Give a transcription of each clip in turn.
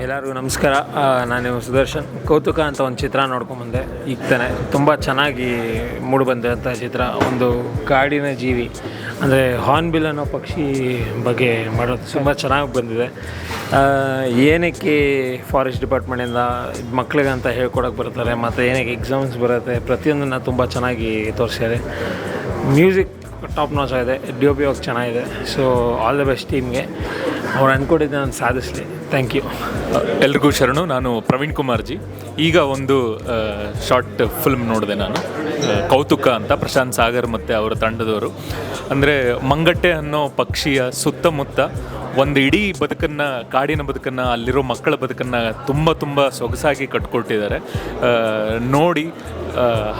ಎಲ್ಲರಿಗೂ ನಮಸ್ಕಾರ. ನಾನು ಸುದರ್ಶನ್. ಕೌತುಕ ಅಂತ ಒಂದು ಚಿತ್ರ ನೋಡ್ಕೊಂಬಂದೆ. ಈಗ ತಾನೆ ತುಂಬ ಚೆನ್ನಾಗಿ ಮೂಡಿಬಂದಂಥ ಚಿತ್ರ. ಒಂದು ಕಾಡಿನ ಜೀವಿ. ಅಂದರೆ ಹಾರ್ನ್ಬಿಲ್ ಅನ್ನೋ ಪಕ್ಷಿ ಬಗ್ಗೆ ಮಾಡೋದು ತುಂಬ ಚೆನ್ನಾಗಿ ಬಂದಿದೆ. ಏನಕ್ಕೆ ಫಾರೆಸ್ಟ್ ಡಿಪಾರ್ಟ್ಮೆಂಟಿಂದ ಮಕ್ಕಳಿಗೆ ಅಂತ ಹೇಳ್ಕೊಡೋಕೆ ಬರ್ತಾರೆ, ಮತ್ತು ಏನಕ್ಕೆ ಎಕ್ಸಾಮ್ಸ್ ಬರುತ್ತೆ, ಪ್ರತಿಯೊಂದನ್ನು ತುಂಬ ಚೆನ್ನಾಗಿ ತೋರಿಸಿದ್ದಾರೆ ಮ್ಯೂಸಿಕ್ ಟಾಪ್ ನಾಚ್ ಆಗಿದೆ. ಡಿ ಒ ಪಿ ಚೆನ್ನಾಗಿದೆ. ಸೊ, ಆಲ್ ದ ಬೆಸ್ಟ್ ಟೀಮ್ಗೆ. ಅವ್ರು ಅಂದ್ಕೊಂಡಿದ್ದೆ ನಾನು ಸಾಧಿಸಲಿ. ಥ್ಯಾಂಕ್ ಯು ಎಲ್ರಿಗೂ ಶರಣು, ನಾನು ಪ್ರವೀಣ್ ಕುಮಾರ್ ಜಿ ಈಗ ಒಂದು ಶಾರ್ಟ್ ಫಿಲ್ಮ್ ನೋಡಿದೆ ನಾನು. ಕೌತುಕ ಅಂತ, ಪ್ರಶಾಂತ್ ಸಾಗರ್ ಮತ್ತು ಅವರ ತಂಡದವರು. ಅಂದರೆ ಮಂಗಟ್ಟೆ ಅನ್ನೋ ಪಕ್ಷಿಯ ಸುತ್ತಮುತ್ತ ಒಂದು ಇಡೀ ಬದುಕನ್ನು, ಕಾಡಿನ ಬದುಕನ್ನು, ಅಲ್ಲಿರೋ ಮಕ್ಕಳ ಬದುಕನ್ನು ತುಂಬ ತುಂಬ ಸೊಗಸಾಗಿ ಕಟ್ಕೊಟ್ಟಿದ್ದಾರೆ. ನೋಡಿ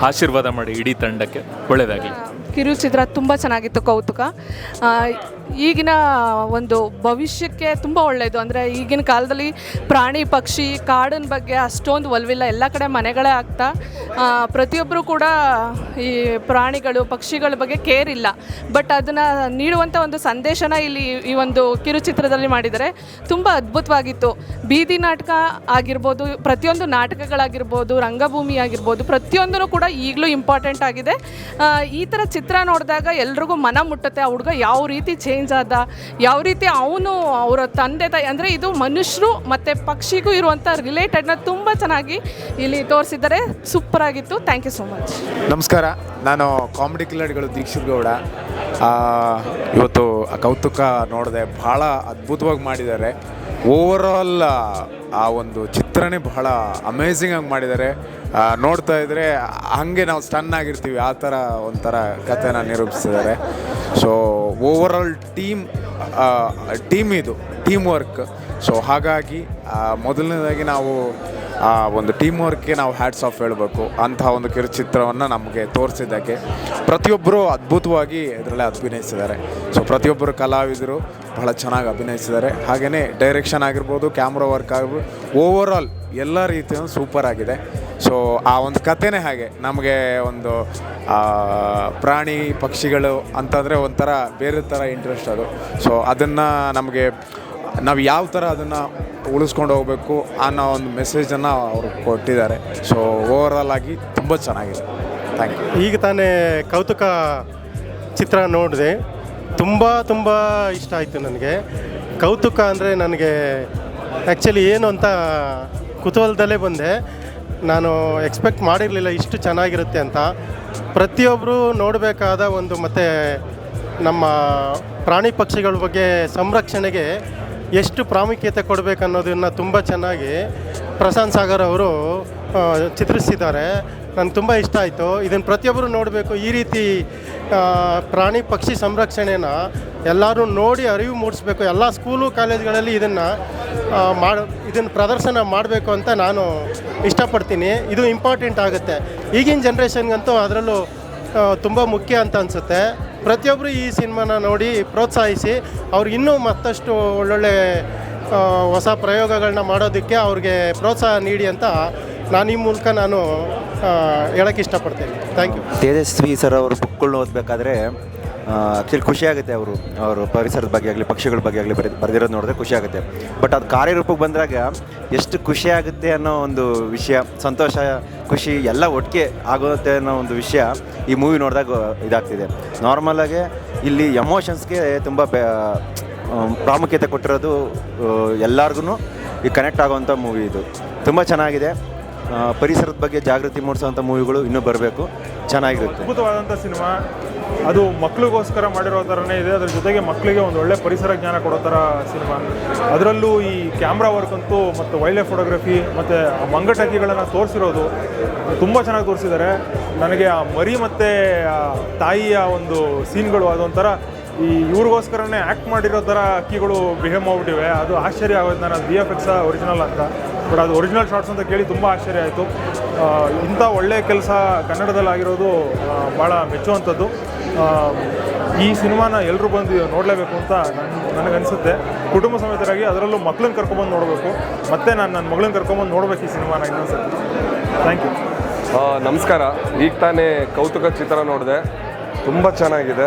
ಆಶೀರ್ವಾದ ಮಾಡಿ ಇಡೀ ತಂಡಕ್ಕೆ ಒಳ್ಳೆಯದಾಗಲಿ ಕಿರುಚಿತ್ರ ತುಂಬ ಚೆನ್ನಾಗಿತ್ತು ಕೌತುಕ. ಈಗಿನ ಒಂದು ಭವಿಷ್ಯಕ್ಕೆ ತುಂಬ ಒಳ್ಳೆಯದು ಅಂದರೆ ಈಗಿನ ಕಾಲದಲ್ಲಿ ಪ್ರಾಣಿ, ಪಕ್ಷಿ, ಕಾಡಿನ ಬಗ್ಗೆ ಅಷ್ಟೊಂದು ಒಲವಿಲ್ಲ. ಎಲ್ಲ ಕಡೆ ಮನೆಗಳೇ ಆಗ್ತಾ ಪ್ರತಿಯೊಬ್ಬರು ಕೂಡ ಈ ಪ್ರಾಣಿಗಳು, ಪಕ್ಷಿಗಳ ಬಗ್ಗೆ ಕೇರ್ ಇಲ್ಲ. ಬಟ್ ಅದನ್ನು ನೀಡುವಂಥ ಒಂದು ಸಂದೇಶನ ಇಲ್ಲಿ ಈ ಒಂದು ಕಿರುಚಿತ್ರದಲ್ಲಿ ಮಾಡಿದರೆ ತುಂಬ ಅದ್ಭುತವಾಗಿತ್ತು. ಬೀದಿ ನಾಟಕ ಆಗಿರ್ಬೋದು, ಪ್ರತಿಯೊಂದು ನಾಟಕಗಳಾಗಿರ್ಬೋದು, ರಂಗಭೂಮಿ ಆಗಿರ್ಬೋದು ಪ್ರತಿಯೊಂದೂ ಕೂಡ ಈಗಲೂ ಇಂಪಾರ್ಟೆಂಟ್ ಆಗಿದೆ. ಈ ಥರ ಚಿತ್ರ ನೋಡಿದಾಗ ಎಲ್ರಿಗೂ ಮನ ಮುಟ್ಟುತ್ತೆ, ಆ ಹುಡುಗ ಯಾವ ರೀತಿ ಚೇಂಜ್ ಆದ, ಯಾವ ರೀತಿ ಅವನು ಅವರ ತಂದೆ ತಾಯಿ, ಅಂದರೆ ಇದು ಮನುಷ್ಯರು ಮತ್ತು ಪಕ್ಷಿಗೂ ಇರುವಂಥ ರಿಲೇಟೆಡ್ನ ತುಂಬ ಚೆನ್ನಾಗಿ ಇಲ್ಲಿ ತೋರಿಸಿದ್ದಾರೆ. ಸೂಪರ್ ಆಗಿತ್ತು. ಥ್ಯಾಂಕ್ ಯು ಸೋ ಮಚ್ ನಮಸ್ಕಾರ. ನಾನು ಕಾಮಿಡಿ ಕಿಲಾಡಿಗಳು ದೀಕ್ಷಿತ್ ಗೌಡ. ಇವತ್ತು ಕೌತುಕ ನೋಡಿದೆ ಭಾಳ ಅದ್ಭುತವಾಗಿ ಮಾಡಿದ್ದಾರೆ. ಓವರಾಲ್ ಆ ಒಂದು ಚಿತ್ರನೇ ಬಹಳ ಅಮೇಝಿಂಗ್ ಆಗಿ ಮಾಡಿದ್ದಾರೆ. ನೋಡ್ತಾ ಇದ್ದರೆ ಹಾಗೆ ನಾವು ಸ್ಟನ್ ಆಗಿರ್ತೀವಿ, ಆ ಥರ ಒಂಥರ ಕಥೆನ ನಿರೂಪಿಸಿದ್ದಾರೆ. ಸೊ ಓವರಾಲ್ ಟೀಮ್ ಟೀಮ್ ಇದು ಟೀಮ್ ವರ್ಕ್ ಸೊ ಹಾಗಾಗಿ ಮೊದಲನೇದಾಗಿ ನಾವು, ಆ, ಒಂದು ಟೀಮ್ ವರ್ಕ್ಗೆ ನಾವು ಹ್ಯಾಟ್ಸ್ ಆಫ್ ಹೇಳಬೇಕು. ಅಂತಹ ಒಂದು ಕಿರುಚಿತ್ರವನ್ನು ನಮಗೆ ತೋರಿಸಿದ್ದಕ್ಕೆ. ಪ್ರತಿಯೊಬ್ಬರು ಅದ್ಭುತವಾಗಿ ಇದರಲ್ಲೇ ಅಭಿನಯಿಸಿದ್ದಾರೆ. ಸೊ ಪ್ರತಿಯೊಬ್ಬರು ಕಲಾವಿದರು ಬಹಳ ಚೆನ್ನಾಗಿ ಅಭಿನಯಿಸಿದ್ದಾರೆ. ಹಾಗೆಯೇ ಡೈರೆಕ್ಷನ್ ಆಗಿರ್ಬೋದು ಕ್ಯಾಮ್ರಾ ವರ್ಕ್ ಆಗಿರ್ಬೋದು ಓವರಾಲ್ ಎಲ್ಲ ರೀತಿಯೂ ಸೂಪರ್ ಆಗಿದೆ. ಸೊ ಆ ಒಂದು ಕಥೆನೇ ಹಾಗೆ. ನಮಗೆ ಒಂದು ಪ್ರಾಣಿ ಪಕ್ಷಿಗಳು ಅಂತಂದರೆ ಒಂಥರ ಬೇರೆ ಥರ ಇಂಟ್ರೆಸ್ಟ್ ಅದು. ಸೊ ಅದನ್ನು ನಮಗೆ, ನಾವು ಯಾವ ಥರ ಅದನ್ನು ಉಳಿಸ್ಕೊಂಡು ಹೋಗಬೇಕು ಅನ್ನೋ ಒಂದು ಮೆಸೇಜನ್ನು ಅವರು ಕೊಟ್ಟಿದ್ದಾರೆ. ಸೊ ಓವರಾಲ್ ಆಗಿ ತುಂಬ ಚೆನ್ನಾಗಿದೆ. ಥ್ಯಾಂಕ್ ಯು ಈಗ ತಾನೇ ಕೌತುಕ ಚಿತ್ರ ನೋಡಿದೆ. ತುಂಬ ತುಂಬ ಇಷ್ಟ ಆಯಿತು ನನಗೆ. ಕೌತುಕ ಅಂದರೆ ನನಗೆ ಆ್ಯಕ್ಚುಲಿ ಏನು ಅಂತ ಕುತೂಹಲದಲ್ಲೇ ಬಂದೆ. ನಾನು ಎಕ್ಸ್ಪೆಕ್ಟ್ ಮಾಡಿರಲಿಲ್ಲ ಇಷ್ಟು ಚೆನ್ನಾಗಿರುತ್ತೆ ಅಂತ. ಪ್ರತಿಯೊಬ್ಬರು ನೋಡಬೇಕಾದ ಒಂದು ಮತ್ತು ನಮ್ಮ ಪ್ರಾಣಿ ಪಕ್ಷಿಗಳ ಬಗ್ಗೆ ಸಂರಕ್ಷಣೆಗೆ ಎಷ್ಟು ಪ್ರಾಮುಖ್ಯತೆ ಕೊಡಬೇಕನ್ನೋದನ್ನು ತುಂಬ ಚೆನ್ನಾಗಿ ಪ್ರಶಾಂತ್ ಸಾಗರ್ ಅವರು ಚಿತ್ರಿಸಿದ್ದಾರೆ. ನನಗೆ ತುಂಬ ಇಷ್ಟ ಆಯಿತು. ಇದನ್ನು ಪ್ರತಿಯೊಬ್ಬರು ನೋಡಬೇಕು. ಈ ರೀತಿ ಪ್ರಾಣಿ ಪಕ್ಷಿ ಸಂರಕ್ಷಣೆನ ಎಲ್ಲರೂ ನೋಡಿ ಅರಿವು ಮೂಡಿಸ್ಬೇಕು. ಎಲ್ಲ ಸ್ಕೂಲು ಕಾಲೇಜ್ಗಳಲ್ಲಿ ಇದನ್ನು ಮಾಡಿ ಇದನ್ನು ಪ್ರದರ್ಶನ ಮಾಡಬೇಕು ಅಂತ ನಾನು ಇಷ್ಟಪಡ್ತೀನಿ. ಇದು ಇಂಪಾರ್ಟೆಂಟ್ ಆಗುತ್ತೆ. ಈಗಿನ ಜನ್ರೇಷನ್ಗಂತೂ ಅದರಲ್ಲೂ ತುಂಬ ಮುಖ್ಯ ಅಂತ ಅನಿಸುತ್ತೆ. ಪ್ರತಿಯೊಬ್ಬರು ಈ ಸಿನಿಮಾನ ನೋಡಿ ಪ್ರೋತ್ಸಾಹಿಸಿ ಅವ್ರಿಗೆ ಇನ್ನೂ ಮತ್ತಷ್ಟು ಒಳ್ಳೊಳ್ಳೆ ಹೊಸ ಪ್ರಯೋಗಗಳನ್ನ ಮಾಡೋದಕ್ಕೆ ಅವ್ರಿಗೆ ಪ್ರೋತ್ಸಾಹ ನೀಡಿ ಅಂತ ನಾನು ಈ ಮೂಲಕ ನಾನು ಹೇಳೋಕ್ಕೆ ಇಷ್ಟಪಡ್ತೀನಿ. ಥ್ಯಾಂಕ್ ಯು ತೇಜಸ್ವಿ ಸರ್ ಅವರು ಬುಕ್ಗಳನ್ನ ಓದಬೇಕಾದ್ರೆ ಆ್ಯಕ್ಚುಲಿ ಖುಷಿಯಾಗುತ್ತೆ ಅವರು ಅವರು ಪರಿಸರದ ಬಗ್ಗೆ ಆಗಲಿ, ಪಕ್ಷಿಗಳ ಬಗ್ಗೆ ಆಗಲಿ ಬರೆದು, ಬರೆದಿರೋದು ನೋಡಿದ್ರೆ ಖುಷಿಯಾಗುತ್ತೆ ಬಟ್ ಅದು ಕಾರ್ಯರೂಪಕ್ಕೆ ಬಂದಾಗ ಎಷ್ಟು ಖುಷಿಯಾಗುತ್ತೆ ಅನ್ನೋ ಒಂದು ವಿಷಯ, ಸಂತೋಷ, ಖುಷಿ ಎಲ್ಲ ಒಟ್ಟಿಗೆ ಆಗುತ್ತೆ ಅನ್ನೋ ಒಂದು ವಿಷಯ ಈ ಮೂವಿ ನೋಡಿದಾಗ ಇದಾಗ್ತಿದೆ. ನಾರ್ಮಲಾಗೆ ಇಲ್ಲಿ ಎಮೋಷನ್ಸ್ಗೆ ತುಂಬ ಪ್ರಾಮುಖ್ಯತೆ ಕೊಟ್ಟಿರೋದು ಎಲ್ಲರಿಗೂ ಈ ಕನೆಕ್ಟ್ ಆಗುವಂಥ ಮೂವಿ ಇದು. ತುಂಬ ಚೆನ್ನಾಗಿದೆ. ಪರಿಸರದ ಬಗ್ಗೆ ಜಾಗೃತಿ ಮೂಡಿಸುವಂಥ ಮೂವಿಗಳು ಇನ್ನೂ ಬರಬೇಕು. ಚೆನ್ನಾಗಿರುತ್ತೆ. ಅದ್ಭುತವಾದಂಥ ಸಿನಿಮಾ. ಅದು ಮಕ್ಕಳಿಗೋಸ್ಕರ ಮಾಡಿರೋ ಥರನೇ ಇದೆ. ಅದ್ರ ಜೊತೆಗೆ ಮಕ್ಕಳಿಗೆ ಒಂದು ಒಳ್ಳೆ ಪರಿಸರ ಜ್ಞಾನ ಕೊಡೋ ಥರ ಸಿನಿಮಾ. ಅದರಲ್ಲೂ ಈ ಕ್ಯಾಮ್ರಾ ವರ್ಕ್ ಅಂತೂ ಮತ್ತು ವೈಲ್ಡ್ ಲೈಫ್ ಫೋಟೋಗ್ರಫಿ ಮತ್ತು ಆ ಮಂಗಟಕಿಗಳನ್ನು ತೋರಿಸಿರೋದು ತುಂಬ ಚೆನ್ನಾಗಿ ತೋರಿಸಿದ್ದಾರೆ. ನನಗೆ ಆ ಮರಿ ಮತ್ತು ತಾಯಿಯ ಒಂದು ಸೀನ್ಗಳು ಅದೊಂಥರ ಈ ಇವ್ರಿಗೋಸ್ಕರನೇ ಆ್ಯಕ್ಟ್ ಮಾಡಿರೋ ಥರ ಅಕ್ಕಿಗಳು ಬಿಹೇವ್ ಮಾಡಿಬಿಟ್ಟಿವೆ. ಅದು ಆಶ್ಚರ್ಯ ಆಗೋದು ನಾನು ಬಿ ಎಫ್ ಎಕ್ಸ ಒರಿಜಿನಲ್ ಅಂತ. ಬಟ್ ಅದು ಒರಿಜಿನಲ್ ಶಾರ್ಟ್ಸ್ ಅಂತ ಕೇಳಿ ತುಂಬ ಆಶ್ಚರ್ಯ ಆಯಿತು. ಇಂಥ ಒಳ್ಳೆಯ ಕೆಲಸ ಕನ್ನಡದಲ್ಲಿ ಆಗಿರೋದು ಭಾಳ ಮೆಚ್ಚುವಂಥದ್ದು. ಈ ಸಿನಿಮಾನ ಎಲ್ಲರೂ ಬಂದು ನೋಡಲೇಬೇಕು ಅಂತ ನನ್ನ ನನಗನ್ಸುತ್ತೆ. ಕುಟುಂಬ ಸಮೇತರಾಗಿ ಅದರಲ್ಲೂ ಮಕ್ಳನ್ನ ಕರ್ಕೊಂಬಂದು ನೋಡಬೇಕು. ಮತ್ತು ನಾನು ನನ್ನ ಮಗಳನ್ನ ಕರ್ಕೊಂಬಂದು ನೋಡಬೇಕು ಈ ಸಿನಿಮಾನ ಇನ್ನೊಂದ್ಸತಿ. ಥ್ಯಾಂಕ್ ಯು ನಮಸ್ಕಾರ. ಈಗ ತಾನೇ ಕೌತುಕ ಚಿತ್ರ ನೋಡಿದೆ. ತುಂಬ ಚೆನ್ನಾಗಿದೆ.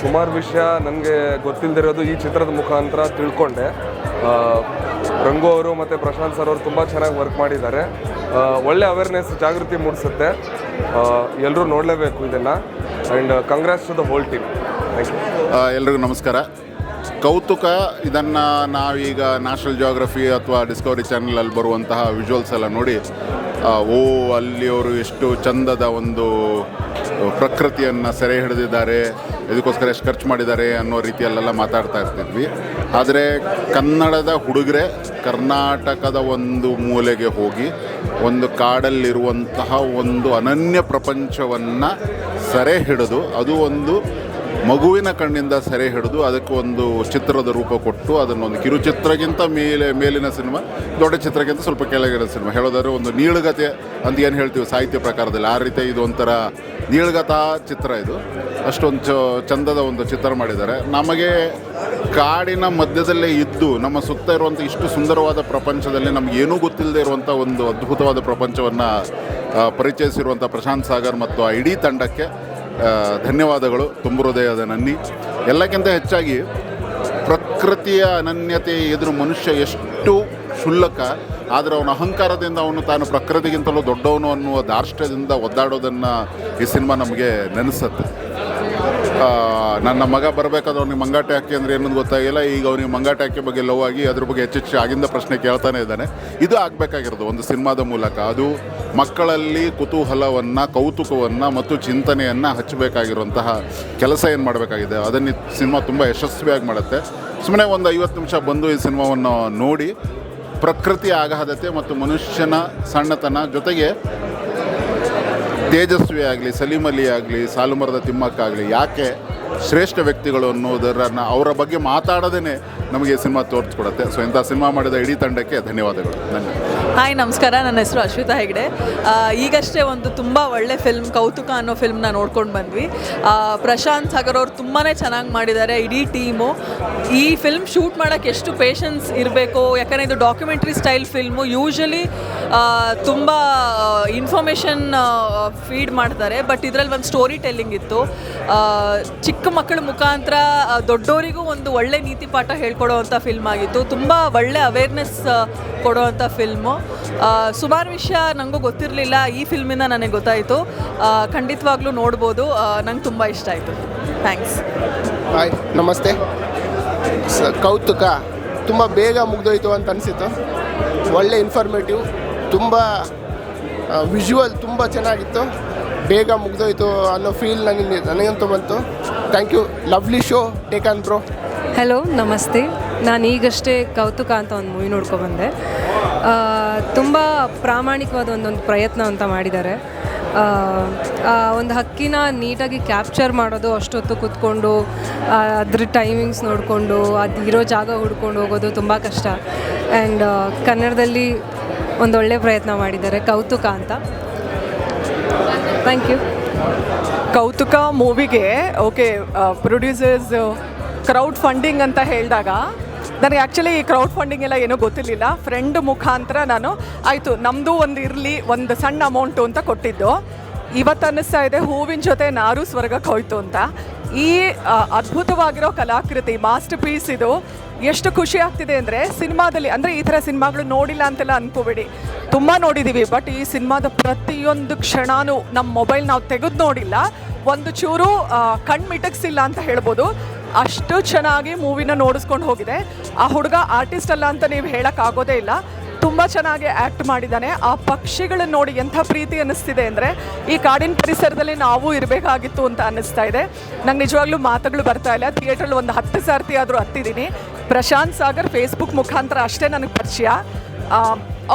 ಸುಮಾರು ವಿಷಯ ನನಗೆ ಗೊತ್ತಿಲ್ಲದಿರೋದು ಈ ಚಿತ್ರದ ಮುಖಾಂತರ ತಿಳ್ಕೊಂಡೆ. ರಂಗು ಅವರು ಮತ್ತು ಪ್ರಶಾಂತ್ ಸರ್ ಅವರು ತುಂಬ ಚೆನ್ನಾಗಿ ವರ್ಕ್ ಮಾಡಿದ್ದಾರೆ. ಒಳ್ಳೆ ಅವೇರ್ನೆಸ್ ಜಾಗೃತಿ ಮೂಡಿಸುತ್ತೆ. ಎಲ್ಲರೂ ನೋಡಲೇಬೇಕು ಇದನ್ನು. And congrats to the whole team ಎಲ್ರಿಗೂ ನಮಸ್ಕಾರ. ಕೌತುಕ, ಇದನ್ನು ನಾವೀಗ ನ್ಯಾಷನಲ್ ಜಿಯೋಗ್ರಫಿ ಅಥವಾ ಡಿಸ್ಕವರಿ ಚಾನಲಲ್ಲಿ ಬರುವಂತಹ ವಿಜುವಲ್ಸ್ ಎಲ್ಲ ನೋಡಿ ಓ ಅಲ್ಲಿ ಅವರು ಎಷ್ಟು ಚಂದದ ಒಂದು ಪ್ರಕೃತಿಯನ್ನು ಸೆರೆ ಹಿಡಿದಿದ್ದಾರೆ, ಇದಕ್ಕೋಸ್ಕರ ಎಷ್ಟು ಖರ್ಚು ಮಾಡಿದ್ದಾರೆ ಅನ್ನೋ ರೀತಿಯಲ್ಲೆಲ್ಲ ಮಾತಾಡ್ತಾ ಇರ್ತಿದ್ವಿ. ಆದರೆ ಕನ್ನಡದ ಹುಡುಗರೆ ಕರ್ನಾಟಕದ ಒಂದು ಮೂಲೆಗೆ ಹೋಗಿ ಒಂದು ಕಾಡಲ್ಲಿರುವಂತಹ ಒಂದು ಅನನ್ಯ ಪ್ರಪಂಚವನ್ನು ಸೆರೆ ಹಿಡಿದು, ಅದು ಒಂದು ಮಗುವಿನ ಕಣ್ಣಿಂದ ಸೆರೆ ಹಿಡಿದು ಅದಕ್ಕೆ ಒಂದು ಚಿತ್ರದ ರೂಪ ಕೊಟ್ಟು ಅದನ್ನೊಂದು ಕಿರುಚಿತ್ರಗಿಂತ ಮೇಲೆ, ಮೇಲಿನ ಸಿನಿಮಾ, ದೊಡ್ಡ ಚಿತ್ರಕ್ಕಿಂತ ಸ್ವಲ್ಪ ಕೆಳಗಿನ ಸಿನಿಮಾ. ಹೇಳೋದಾದ್ರೆ ಒಂದು ನೀಳಗತೆ ಅಂತ ಏನು ಹೇಳ್ತೀವಿ ಸಾಹಿತ್ಯ ಪ್ರಕಾರದಲ್ಲಿ. ಆ ರೀತಿ ಇದು ಒಂಥರ ನೀಳ್ಗತಾ ಚಿತ್ರ ಇದು. ಅಷ್ಟೊಂದು ಚಂದದ ಒಂದು ಚಿತ್ರ ಮಾಡಿದ್ದಾರೆ. ನಮಗೆ ಕಾಡಿನ ಮಧ್ಯದಲ್ಲೇ ಇದ್ದು, ನಮ್ಮ ಸುತ್ತ ಇರುವಂಥ ಇಷ್ಟು ಸುಂದರವಾದ ಪ್ರಪಂಚದಲ್ಲಿ ನಮಗೇನೂ ಗೊತ್ತಿಲ್ಲದೆ ಇರುವಂಥ ಒಂದು ಅದ್ಭುತವಾದ ಪ್ರಪಂಚವನ್ನು ಪರಿಚಯಿಸಿರುವಂಥ ಪ್ರಶಾಂತ್ ಸಾಗರ್ ಮತ್ತು ಆ ಇಡೀ ತಂಡಕ್ಕೆ ಧನ್ಯವಾದಗಳು. ತುಂಬು ಹೃದಯದ ನನ್ನಿ. ಎಲ್ಲಕ್ಕಿಂತ ಹೆಚ್ಚಾಗಿ ಪ್ರಕೃತಿಯ ಅನನ್ಯತೆ ಎದುರು ಮನುಷ್ಯ ಎಷ್ಟು ಕ್ಷುಲ್ಲಕ, ಆದರೆ ಅವನ ಅಹಂಕಾರದಿಂದ ಅವನು ತಾನು ಪ್ರಕೃತಿಗಿಂತಲೂ ದೊಡ್ಡವನು ಅನ್ನುವ ದಾರ್ಷ್ಟ್ಯದಿಂದ ಒದ್ದಾಡೋದನ್ನು ಈ ಸಿನಿಮಾ ನಮಗೆ ನೆನೆಸುತ್ತೆ. ನನ್ನ ಮಗ ಬರಬೇಕಾದ್ರೆ ಅವ್ನಿಗೆ ಮಂಗಾಟೆ ಹಾಕಿ ಅಂದರೆ ಏನೊಂದು ಗೊತ್ತಾಗಿಲ್ಲ. ಈಗ ಅವನಿಗೆ ಮಂಗಾಟೆ ಹಾಕಿ ಬಗ್ಗೆ ಲವ್ ಆಗಿ ಅದ್ರ ಬಗ್ಗೆ ಹೆಚ್ಚೆಚ್ಚು ಆಗಿಂದ ಪ್ರಶ್ನೆ ಕೇಳ್ತಾನೆ ಇದ್ದಾನೆ. ಇದು ಆಗಬೇಕಾಗಿರೋದು ಒಂದು ಸಿನಿಮಾದ ಮೂಲಕ. ಅದು ಮಕ್ಕಳಲ್ಲಿ ಕುತೂಹಲವನ್ನು, ಕೌತುಕವನ್ನು ಮತ್ತು ಚಿಂತನೆಯನ್ನು ಹಚ್ಚಬೇಕಾಗಿರುವಂತಹ ಕೆಲಸ ಏನು ಮಾಡಬೇಕಾಗಿದೆ? ಅದನ್ನು ಸಿನಿಮಾ ತುಂಬ ಯಶಸ್ವಿಯಾಗಿ ಮಾಡುತ್ತೆ. ಸುಮ್ಮನೆ ಒಂದು ಐವತ್ತು ನಿಮಿಷ ಬಂದು ಈ ಸಿನಿಮಾವನ್ನು ನೋಡಿ ಪ್ರಕೃತಿ ಆಗಾಧತೆ ಮತ್ತು ಮನುಷ್ಯನ ಸಣ್ಣತನ ಜೊತೆಗೆ ತೇಜಸ್ವಿ ಆಗಲಿ ಸಲೀಮ್ ಅಲಿ ಆಗಲಿ ಸಾಲುಮರದ ತಿಮ್ಮಕ್ಕಾಗಲಿ ಯಾಕೆ ಶ್ರೇಷ್ಠ ವ್ಯಕ್ತಿಗಳು ಅನ್ನೋದರನ್ನು ಅವರ ಬಗ್ಗೆ ಮಾತಾಡೋದೇ ನಮಗೆ ಸಿನಿಮಾ ತೋರಿಸ್ಕೊಡುತ್ತೆ. ಸೊ ಇಂಥ ಸಿನಿಮಾ ಮಾಡಿದ ಇಡೀ ತಂಡಕ್ಕೆ ಧನ್ಯವಾದಗಳು. ನನ್ನ ಹಾಯ್ ನಮಸ್ಕಾರ. ನನ್ನ ಹೆಸರು ಅಶ್ವಿತಾ ಹೆಗ್ಡೆ. ಈಗಷ್ಟೇ ಒಂದು ತುಂಬ ಒಳ್ಳೆ ಫಿಲ್ಮ್ ಕೌತುಕ ಅನ್ನೋ ಫಿಲ್ಮ್ನ ನೋಡ್ಕೊಂಡು ಬಂದ್ವಿ. ಪ್ರಶಾಂತ್ ಸಾಗರ್ ಅವರು ತುಂಬಾ ಚೆನ್ನಾಗಿ ಮಾಡಿದ್ದಾರೆ ಇಡೀ ಟೀಮು. ಈ ಫಿಲ್ಮ್ ಶೂಟ್ ಮಾಡೋಕ್ಕೆ ಎಷ್ಟು ಪೇಷನ್ಸ್ ಇರಬೇಕು ಯಾಕಂದರೆ ಇದು ಡಾಕ್ಯುಮೆಂಟ್ರಿ ಸ್ಟೈಲ್ ಫಿಲ್ಮು ಯೂಶಲಿ ತುಂಬ ಇನ್ಫಾರ್ಮೇಷನ್ ಫೀಡ್ ಮಾಡ್ತಾರೆ. ಬಟ್ ಇದರಲ್ಲಿ ಒಂದು ಸ್ಟೋರಿ ಟೆಲ್ಲಿಂಗ್ ಇತ್ತು. ಆ, ಚಿಕ್ಕ ಮಕ್ಕಳ ಮುಖಾಂತರ ದೊಡ್ಡೋರಿಗೂ ದೊಡ್ಡವರಿಗೂ ಒಂದು ಒಳ್ಳೆ ನೀತಿ ಪಾಠ ಹೇಳ್ಕೊಡೋವಂಥ ಫಿಲ್ಮ್ ಆಗಿತ್ತು. ತುಂಬ ಒಳ್ಳೆ ಅವೇರ್ನೆಸ್ ಕೊಡೋವಂಥ ಫಿಲ್ಮು ಸುಮಾರು ವಿಷಯ ನನಗೂ ಗೊತ್ತಿರಲಿಲ್ಲ. ಈ ಫಿಲ್ಮಿಂದ ನನಗೆ ಗೊತ್ತಾಯಿತು. ಖಂಡಿತವಾಗ್ಲೂ ನೋಡ್ಬೋದು. ನಂಗೆ ತುಂಬ ಇಷ್ಟ ಆಯಿತು. ಥ್ಯಾಂಕ್ಸ್ ಹಾಯ್ ನಮಸ್ತೆ. ಕೌತುಕ. ತುಂಬ ಬೇಗ ಮುಗ್ದೋಯ್ತು ಅಂತ ಅನಿಸಿತು ಒಳ್ಳೆ ಇನ್ಫಾರ್ಮೇಟಿವ್ ತುಂಬ ವಿಜುವಲ್ ತುಂಬ ಚೆನ್ನಾಗಿತ್ತು. ಬೇಗ ಮುಗ್ದೋಯ್ತು ಅನ್ನೋ ಫೀಲ್ ನನಗೆ ನನಗಂತೂ ಬಂತು. Thank you lovely show take on bro hello ನಮಸ್ತೆ. ನಾನು ಈಗಷ್ಟೇ ಕೌತುಕ ಅಂತ ಒಂದು ಮೂವಿ ನೋಡ್ಕೊಬಂದೆ. ತುಂಬ ಪ್ರಾಮಾಣಿಕವಾದ ಒಂದೊಂದು ಪ್ರಯತ್ನ ಅಂತ ಮಾಡಿದ್ದಾರೆ. ಒಂದು ಹಕ್ಕಿನ ನೀಟಾಗಿ ಕ್ಯಾಪ್ಚರ್ ಮಾಡೋದು, ಅಷ್ಟೊತ್ತು ಕೂತ್ಕೊಂಡು ಅದ್ರ ಟೈಮಿಂಗ್ಸ್ ನೋಡಿಕೊಂಡು, ಅದು ಇರೋ ಜಾಗ ಹುಡ್ಕೊಂಡು ಹೋಗೋದು ತುಂಬ ಕಷ್ಟ. ಆ್ಯಂಡ್ ಕನ್ನಡದಲ್ಲಿ ಒಂದೊಳ್ಳೆ ಪ್ರಯತ್ನ ಮಾಡಿದ್ದಾರೆ ಕೌತುಕ ಅಂತ. ಥ್ಯಾಂಕ್ ಯು ಕೌತುಕ ಮೂವಿಗೆ ಓಕೆ ಪ್ರೊಡ್ಯೂಸರ್ಸ್ ಕ್ರೌಡ್ ಫಂಡಿಂಗ್ ಅಂತ ಹೇಳಿದಾಗ, ನನಗೆ ಆ್ಯಕ್ಚುಲಿ ಈ ಕ್ರೌಡ್ ಫಂಡಿಂಗ್ ಎಲ್ಲ ಏನೂ ಗೊತ್ತಿರಲಿಲ್ಲ. ಫ್ರೆಂಡ್ ಮುಖಾಂತರ ನಾನು, ಆಯಿತು ನಮ್ಮದು ಒಂದು ಇರಲಿ, ಒಂದು ಸಣ್ಣ ಅಮೌಂಟು ಅಂತ ಕೊಟ್ಟಿದ್ದು. ಇವತ್ತು ಅನ್ನಿಸ್ತಾ ಇದೆ, ಹೂವಿನ ಜೊತೆ ನಾರು ಸ್ವರ್ಗಕ್ಕೆ ಹೋಯ್ತು ಅಂತ. ಈ ಅದ್ಭುತವಾಗಿರೋ ಕಲಾಕೃತಿ ಮಾಸ್ಟರ್ ಪೀಸ್ ಇದು. ಎಷ್ಟು ಖುಷಿ ಆಗ್ತಿದೆ ಅಂದರೆ ಸಿನಿಮಾದಲ್ಲಿ, ಅಂದರೆ ಈ ಥರ ಸಿನಿಮಾಗಳು ನೋಡಿಲ್ಲ ಅಂತೆಲ್ಲ ಅನ್ಕೋಬೇಡಿ. ತುಂಬ ನೋಡಿದ್ದೀವಿ ಬಟ್ ಈ ಸಿನಿಮಾದ ಪ್ರತಿಯೊಂದು ಕ್ಷಣನೂ ನಮ್ಮ ಮೊಬೈಲ್ ನಾವು ತೆಗೆದು ನೋಡಿಲ್ಲ. ಒಂದು ಚೂರು ಕಣ್ಣು ಮಿಟಕ್ಸಿಲ್ಲ ಅಂತ ಹೇಳ್ಬೋದು. ಅಷ್ಟು ಚೆನ್ನಾಗಿ ಮೂವಿನ ನೋಡಿಸ್ಕೊಂಡು ಹೋಗಿದೆ. ಆ ಹುಡುಗ ಆರ್ಟಿಸ್ಟ್ ಅಲ್ಲ ಅಂತ ನೀವು ಹೇಳೋಕ್ಕಾಗೋದೇ ಇಲ್ಲ. ತುಂಬ ಚೆನ್ನಾಗಿ ಆ್ಯಕ್ಟ್ ಮಾಡಿದ್ದಾನೆ. ಆ ಪಕ್ಷಿಗಳನ್ನ ನೋಡಿ ಎಂಥ ಪ್ರೀತಿ ಅನ್ನಿಸ್ತಿದೆ ಅಂದರೆ, ಈ ಕಾಡಿನ ಪರಿಸರದಲ್ಲಿ ನಾವು ಇರಬೇಕಾಗಿತ್ತು ಅಂತ ಅನ್ನಿಸ್ತಾ ಇದೆ. ನಂಗೆ ನಿಜವಾಗ್ಲೂ ಮಾತುಗಳು ಬರ್ತಾ ಇಲ್ಲ. ಥಿಯೇಟ್ರಲ್ಲಿ ಒಂದು ಹತ್ತು ಸರ್ತಿ ಆದರೂ ಹತ್ತಿದ್ದೀನಿ ಪ್ರಶಾಂತ್ ಸಾಗರ್ ಫೇಸ್ಬುಕ್ ಮುಖಾಂತರ ಅಷ್ಟೇ ನನಗೆ ಪರಿಚಯ.